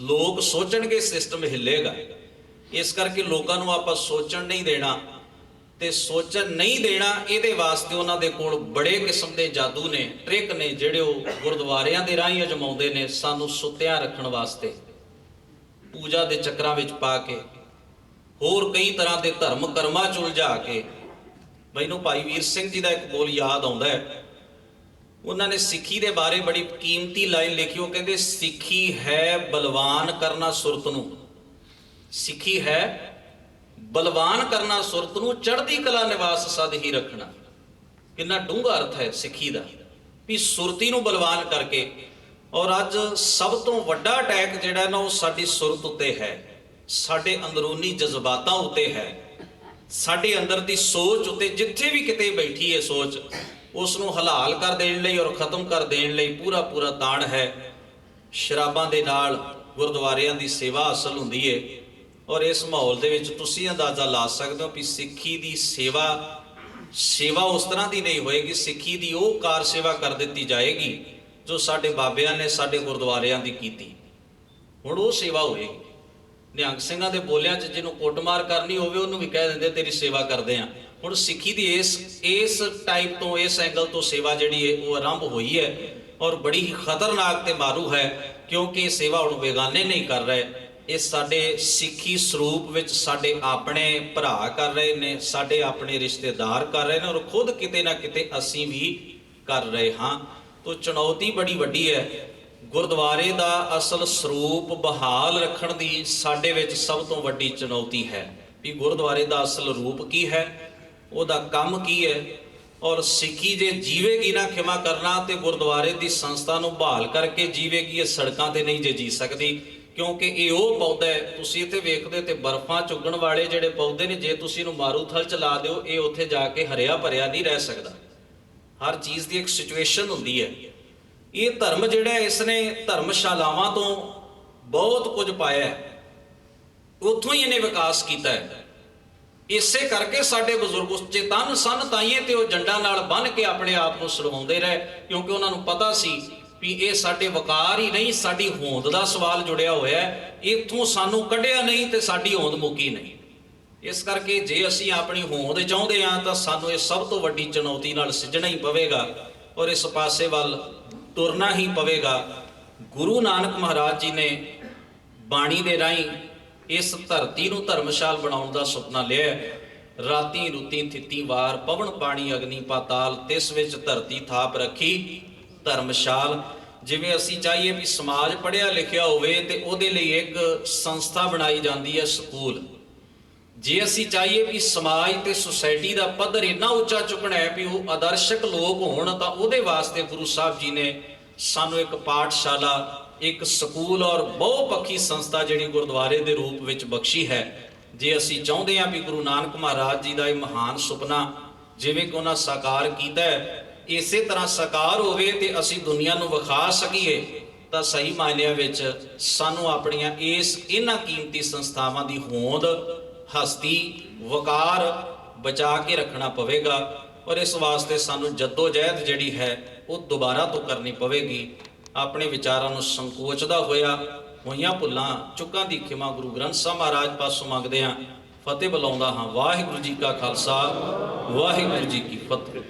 ਲੋਕ ਸੋਚਣਗੇ ਸਿਸਟਮ ਹਿੱਲੇਗਾ। ਇਸ ਕਰਕੇ ਲੋਕਾਂ ਨੂੰ ਆਪਾਂ ਸੋਚਣ ਨਹੀਂ ਦੇਣਾ ਤੇ ਸੋਚਣ ਨਹੀਂ ਦੇਣਾ ਇਹਦੇ ਵਾਸਤੇ ਉਹਨਾਂ ਦੇ ਕੋਲ ਬੜੇ ਕਿਸਮ ਦੇ ਜਾਦੂ ਨੇ ਟ੍ਰਿਕ ਨੇ ਜਿਹੜੇ ਉਹ ਗੁਰਦੁਆਰਿਆਂ ਦੇ ਰਾਹੀਂ ਅਜਮਾਉਂਦੇ ਨੇ ਸਾਨੂੰ ਸੁੱਤਿਆਂ ਰੱਖਣ ਵਾਸਤੇ। ਪੂਜਾ ਦੇ ਚੱਕਰਾਂ ਵਿੱਚ ਪਾ ਕੇ, ਹੋਰ ਕਈ ਤਰ੍ਹਾਂ ਦੇ ਧਰਮ ਕਰਮਾਂ ਚ ਉਲਝਾ ਕੇ। ਮੈਨੂੰ ਭਾਈ ਵੀਰ ਸਿੰਘ ਜੀ ਦਾ ਇੱਕ ਬੋਲ ਯਾਦ ਆਉਂਦਾ ਹੈ। ਉਹਨਾਂ ਨੇ ਸਿੱਖੀ ਦੇ ਬਾਰੇ ਬੜੀ ਕੀਮਤੀ ਲਾਈਨ ਲਿਖੀ, ਉਹ ਕਹਿੰਦੇ ਸਿੱਖੀ ਹੈ ਬਲਵਾਨ ਕਰਨਾ ਸੁਰਤ ਨੂੰ। ਸਿੱਖੀ ਹੈ ਬਲਵਾਨ ਕਰਨਾ ਸੁਰਤ ਨੂੰ, ਚੜ੍ਹਦੀ ਕਲਾ ਨਿਵਾਸ ਸਦ ਹੀ ਰੱਖਣਾ। ਕਿੰਨਾ ਡੂੰਘਾ ਅਰਥ ਹੈ ਸਿੱਖੀ ਦਾ, ਵੀ ਸੁਰਤੀ ਨੂੰ ਬਲਵਾਨ ਕਰਕੇ। ਔਰ ਅੱਜ ਸਭ ਤੋਂ ਵੱਡਾ ਅਟੈਕ ਜਿਹੜਾ ਨਾ, ਉਹ ਸਾਡੀ ਸੁਰਤ ਉੱਤੇ ਹੈ। ਸਾਡੇ ਅੰਦਰੂਨੀ ਜਜ਼ਬਾਤਾਂ ਉੱਤੇ ਹੈ। ਸਾਡੇ ਅੰਦਰ ਦੀ ਸੋਚ ਉੱਤੇ, ਜਿੱਥੇ ਵੀ ਕਿਤੇ ਬੈਠੀ ਹੈ ਸੋਚ ਉਸ ਨੂੰ ਹਲਾਲ ਕਰ ਦੇਣ ਲਈ ਔਰ ਖਤਮ ਕਰ ਦੇਣ ਲਈ ਪੂਰਾ ਪੂਰਾ ਤਾਣ ਹੈ। ਸ਼ਰਾਬਾਂ ਦੇ ਨਾਲ ਗੁਰਦੁਆਰਿਆਂ ਦੀ ਸੇਵਾ ਹਾਸਲ ਹੁੰਦੀ ਹੈ ਔਰ ਇਸ ਮਾਹੌਲ ਦੇ ਵਿੱਚ ਤੁਸੀਂ ਅੰਦਾਜ਼ਾ ਲਾ ਸਕਦੇ ਹੋ ਕਿ ਸਿੱਖੀ ਦੀ ਸੇਵਾ ਸੇਵਾ ਉਸ ਤਰ੍ਹਾਂ ਦੀ ਨਹੀਂ ਹੋਏਗੀ, ਸਿੱਖੀ ਦੀ ਉਹ ਕਾਰ ਸੇਵਾ ਕਰ ਦਿੱਤੀ ਜਾਏਗੀ ਜੋ ਸਾਡੇ ਬਾਬਿਆਂ ਨੇ ਸਾਡੇ ਗੁਰਦੁਆਰਿਆਂ ਦੀ ਕੀਤੀ। ਹੁਣ ਉਹ ਸੇਵਾ ਹੋਏਗੀ। ਨਿਹੰਗ ਸਿੰਘਾਂ ਦੇ ਬੋਲਿਆਂ 'ਚ ਜਿਹਨੂੰ ਕੁੱਟਮਾਰ ਕਰਨੀ ਹੋਵੇ ਉਹਨੂੰ ਵੀ ਕਹਿ ਦਿੰਦੇ ਤੇਰੀ ਸੇਵਾ ਕਰਦੇ ਆ। ਹੁਣ ਸਿੱਖੀ ਦੀ ਇਸ ਇਸ ਟਾਈਪ ਤੋਂ, ਇਸ ਐਂਗਲ ਤੋਂ ਸੇਵਾ ਜਿਹੜੀ ਹੈ, ਉਹ ਆਰੰਭ ਹੋਈ ਹੈ ਔਰ ਬੜੀ ਹੀ ਖਤਰਨਾਕ ਤੇ ਮਾਰੂ ਹੈ ਕਿਉਂਕਿ ਇਹ ਸੇਵਾ ਹੁਣ ਬੇਗਾਨੇ ਨਹੀਂ ਕਰ ਰਹੇ। ਇਹ ਸਾਡੇ ਸਿੱਖੀ ਸਰੂਪ ਵਿੱਚ ਸਾਡੇ ਆਪਣੇ ਭਰਾ ਕਰ ਰਹੇ ਨੇ, ਸਾਡੇ ਆਪਣੇ ਰਿਸ਼ਤੇਦਾਰ ਕਰ ਰਹੇ ਨੇ ਔਰ ਖੁਦ ਕਿਤੇ ਨਾ ਕਿਤੇ ਅਸੀਂ ਵੀ ਕਰ ਰਹੇ ਹਾਂ। ਤੋ ਚੁਣੌਤੀ ਬੜੀ ਵੱਡੀ ਹੈ। ਗੁਰਦੁਆਰੇ ਦਾ ਅਸਲ ਸਰੂਪ ਬਹਾਲ ਰੱਖਣ ਦੀ ਸਾਡੇ ਵਿੱਚ ਸਭ ਤੋਂ ਵੱਡੀ ਚੁਣੌਤੀ ਹੈ ਵੀ ਗੁਰਦੁਆਰੇ ਦਾ ਅਸਲ ਰੂਪ ਕੀ ਹੈ? ਉਹਦਾ ਕੰਮ ਕੀ ਹੈ? ਔਰ ਸਿੱਖੀ ਜੇ ਜੀਵੇਗੀ ਨਾ ਖਿਮਾ ਕਰਨਾ ਤੇ ਗੁਰਦੁਆਰੇ ਦੀ ਸੰਸਥਾ ਨੂੰ ਬਹਾਲ ਕਰਕੇ ਜੀਵੇਗੀ, ਇਹ ਸੜਕਾਂ ਤੇ ਨਹੀਂ ਜੇ ਜੀ ਸਕਦੀ। ਕਿਉਂਕਿ ਇਹ ਉਹ ਪੌਦਾ ਹੈ, ਤੁਸੀਂ ਇੱਥੇ ਵੇਖਦੇ ਤੇ ਬਰਫਾਂ ਚੁੱਗਣ ਵਾਲੇ ਜਿਹੜੇ ਪੌਦੇ ਨੇ, ਜੇ ਤੁਸੀਂ ਇਹਨੂੰ ਮਾਰੂਥਲ ਚ ਲਾ ਦਿਓ, ਇਹ ਉੱਥੇ ਜਾ ਕੇ ਹਰਿਆ ਭਰਿਆ ਨਹੀਂ ਰਹਿ ਸਕਦਾ। ਹਰ ਚੀਜ਼ ਦੀ ਇੱਕ ਸਿਚੁਏਸ਼ਨ ਹੁੰਦੀ ਹੈ। ਇਹ ਧਰਮ ਜਿਹੜਾ ਇਸ ਨੇ ਧਰਮਸ਼ਾਲਾਵਾਂ ਤੋਂ ਬਹੁਤ ਕੁਝ ਪਾਇਆ ਹੈ। ਉੱਥੋਂ ਹੀ ਇਹਨੇ ਵਿਕਾਸ ਕੀਤਾ ਹੈ। ਇਸੇ ਕਰਕੇ ਸਾਡੇ ਬਜ਼ੁਰਗ ਉਸ ਚੇਤਨ ਸਨ ਤਾਈਏ ਤੇ ਉਹ ਜੰਡਾਂ ਨਾਲ ਬੰਨ ਕੇ ਆਪਣੇ ਆਪ ਨੂੰ ਸਰਵਾਉਂਦੇ ਰਹੇ, ਕਿਉਂਕਿ ਉਹਨਾਂ ਨੂੰ ਪਤਾ ਸੀ ਵੀ ਇਹ ਸਾਡੇ ਵਕਾਰ ਹੀ ਨਹੀਂ, ਸਾਡੀ ਹੋਂਦ ਦਾ ਸਵਾਲ ਜੁੜਿਆ ਹੋਇਆ ਹੈ। ਇੱਥੋਂ ਸਾਨੂੰ ਕੱਢਿਆ ਨਹੀਂ ਤੇ ਸਾਡੀ ਹੋਂਦ ਮੁੱਕੀ ਨਹੀਂ। ਇਸ ਕਰਕੇ ਜੇ ਅਸੀਂ ਆਪਣੀ ਹੋਂਦ ਚਾਹੁੰਦੇ ਹਾਂ ਤਾਂ ਸਾਨੂੰ ਇਹ ਸਭ ਤੋਂ ਵੱਡੀ ਚੁਣੌਤੀ ਨਾਲ ਸਿੱਝਣਾ ਹੀ ਪਵੇਗਾ ਔਰ ਇਸ ਪਾਸੇ ਵੱਲ ਤੁਰਨਾ ਹੀ ਪਵੇਗਾ। ਗੁਰੂ ਨਾਨਕ ਮਹਾਰਾਜ ਜੀ ਨੇ ਬਾਣੀ ਦੇ ਰਾਹੀਂ ਇਸ ਧਰਤੀ ਨੂੰ ਧਰਮਸ਼ਾਲ ਬਣਾਉਣ ਦਾ ਸੁਪਨਾ ਲਿਆ ਰਾਤੀ ਰੁੱਤੀ ਥਿੱਤੀ ਵਾਰ ਪਵਨ, ਪਾਣੀ, ਅਗਨੀ, ਪਾਤਾਲ, ਤਿਸ ਵਿੱਚ ਧਰਤੀ ਥਾਪ ਰੱਖੀ, ਧਰਮਸ਼ਾਲ। ਜਿਵੇਂ ਅਸੀਂ ਚਾਹੀਏ ਵੀ ਸਮਾਜ ਪੜ੍ਹਿਆ ਲਿਖਿਆ ਹੋਵੇ ਤੇ ਉਹਦੇ ਲਈ ਇੱਕ ਸੰਸਥਾ ਬਣਾਈ ਜਾਂਦੀ ਹੈ ਸਕੂਲ। ਜੇ ਅਸੀਂ ਚਾਹੀਏ ਵੀ ਸਮਾਜ ਤੇ ਸੁਸਾਇਟੀ ਦਾ ਪੱਧਰ ਇੰਨਾ ਉੱਚਾ ਚੁੱਕਣਾ ਹੈ ਵੀ ਉਹ ਆਦਰਸ਼ਕ ਲੋਕ ਹੋਣ, ਤਾਂ ਉਹਦੇ ਵਾਸਤੇ ਗੁਰੂ ਸਾਹਿਬ ਜੀ ਨੇ ਸਾਨੂੰ ਇੱਕ ਪਾਠਸ਼ਾਲਾ ਇੱਕ ਸਕੂਲ ਔਰ ਬਹੁਪੱਖੀ ਸੰਸਥਾ ਜਿਹੜੀ ਗੁਰਦੁਆਰੇ ਦੇ ਰੂਪ ਵਿੱਚ ਬਖਸ਼ੀ ਹੈ। ਜੇ ਅਸੀਂ ਚਾਹੁੰਦੇ ਹਾਂ ਵੀ ਗੁਰੂ ਨਾਨਕ ਮਹਾਰਾਜ ਜੀ ਦਾ ਇਹ ਮਹਾਨ ਸੁਪਨਾ ਜਿਵੇਂ ਕਿ ਉਹਨਾਂ ਸਾਕਾਰ ਕੀਤਾ ਹੈ, ਇਸੇ ਤਰ੍ਹਾਂ ਸਾਕਾਰ ਹੋਵੇ ਤੇ ਅਸੀਂ ਦੁਨੀਆ ਨੂੰ ਵਿਖਾ ਸਕੀਏ, ਤਾਂ ਸਹੀ ਮਾਇਨਿਆਂ ਵਿੱਚ ਸਾਨੂੰ ਆਪਣੀਆਂ ਇਸ ਇਹਨਾਂ ਕੀਮਤੀ ਸੰਸਥਾਵਾਂ ਦੀ ਹੋਂਦ, ਹਸਤੀ, ਵਕਾਰ ਬਚਾ ਕੇ ਰੱਖਣਾ ਪਵੇਗਾ ਔਰ ਇਸ ਵਾਸਤੇ ਸਾਨੂੰ ਜਦੋਜਹਿਦ ਜਿਹੜੀ ਹੈ, ਉਹ ਦੁਬਾਰਾ ਤੋਂ ਕਰਨੀ ਪਵੇਗੀ। ਆਪਣੇ ਵਿਚਾਰਾਂ ਨੂੰ ਸੰਕੋਚਦਾ ਹੋਇਆ ਹੋਈਆਂ ਭੁੱਲਾਂ, ਚੁੱਕਾਂ ਦੀ ਖਿਮਾ ਗੁਰੂ ਗ੍ਰੰਥ ਸਾਹਿਬ ਮਹਾਰਾਜ ਪਾਸੋਂ ਮੰਗਦੇ ਹਾਂ। ਫਤਿਹ ਬੁਲਾਉਂਦਾ ਹਾਂ, ਵਾਹਿਗੁਰੂ ਜੀ ਕਾ ਖਾਲਸਾ, ਵਾਹਿਗੁਰੂ ਜੀ ਕੀ ਫਤਿਹ।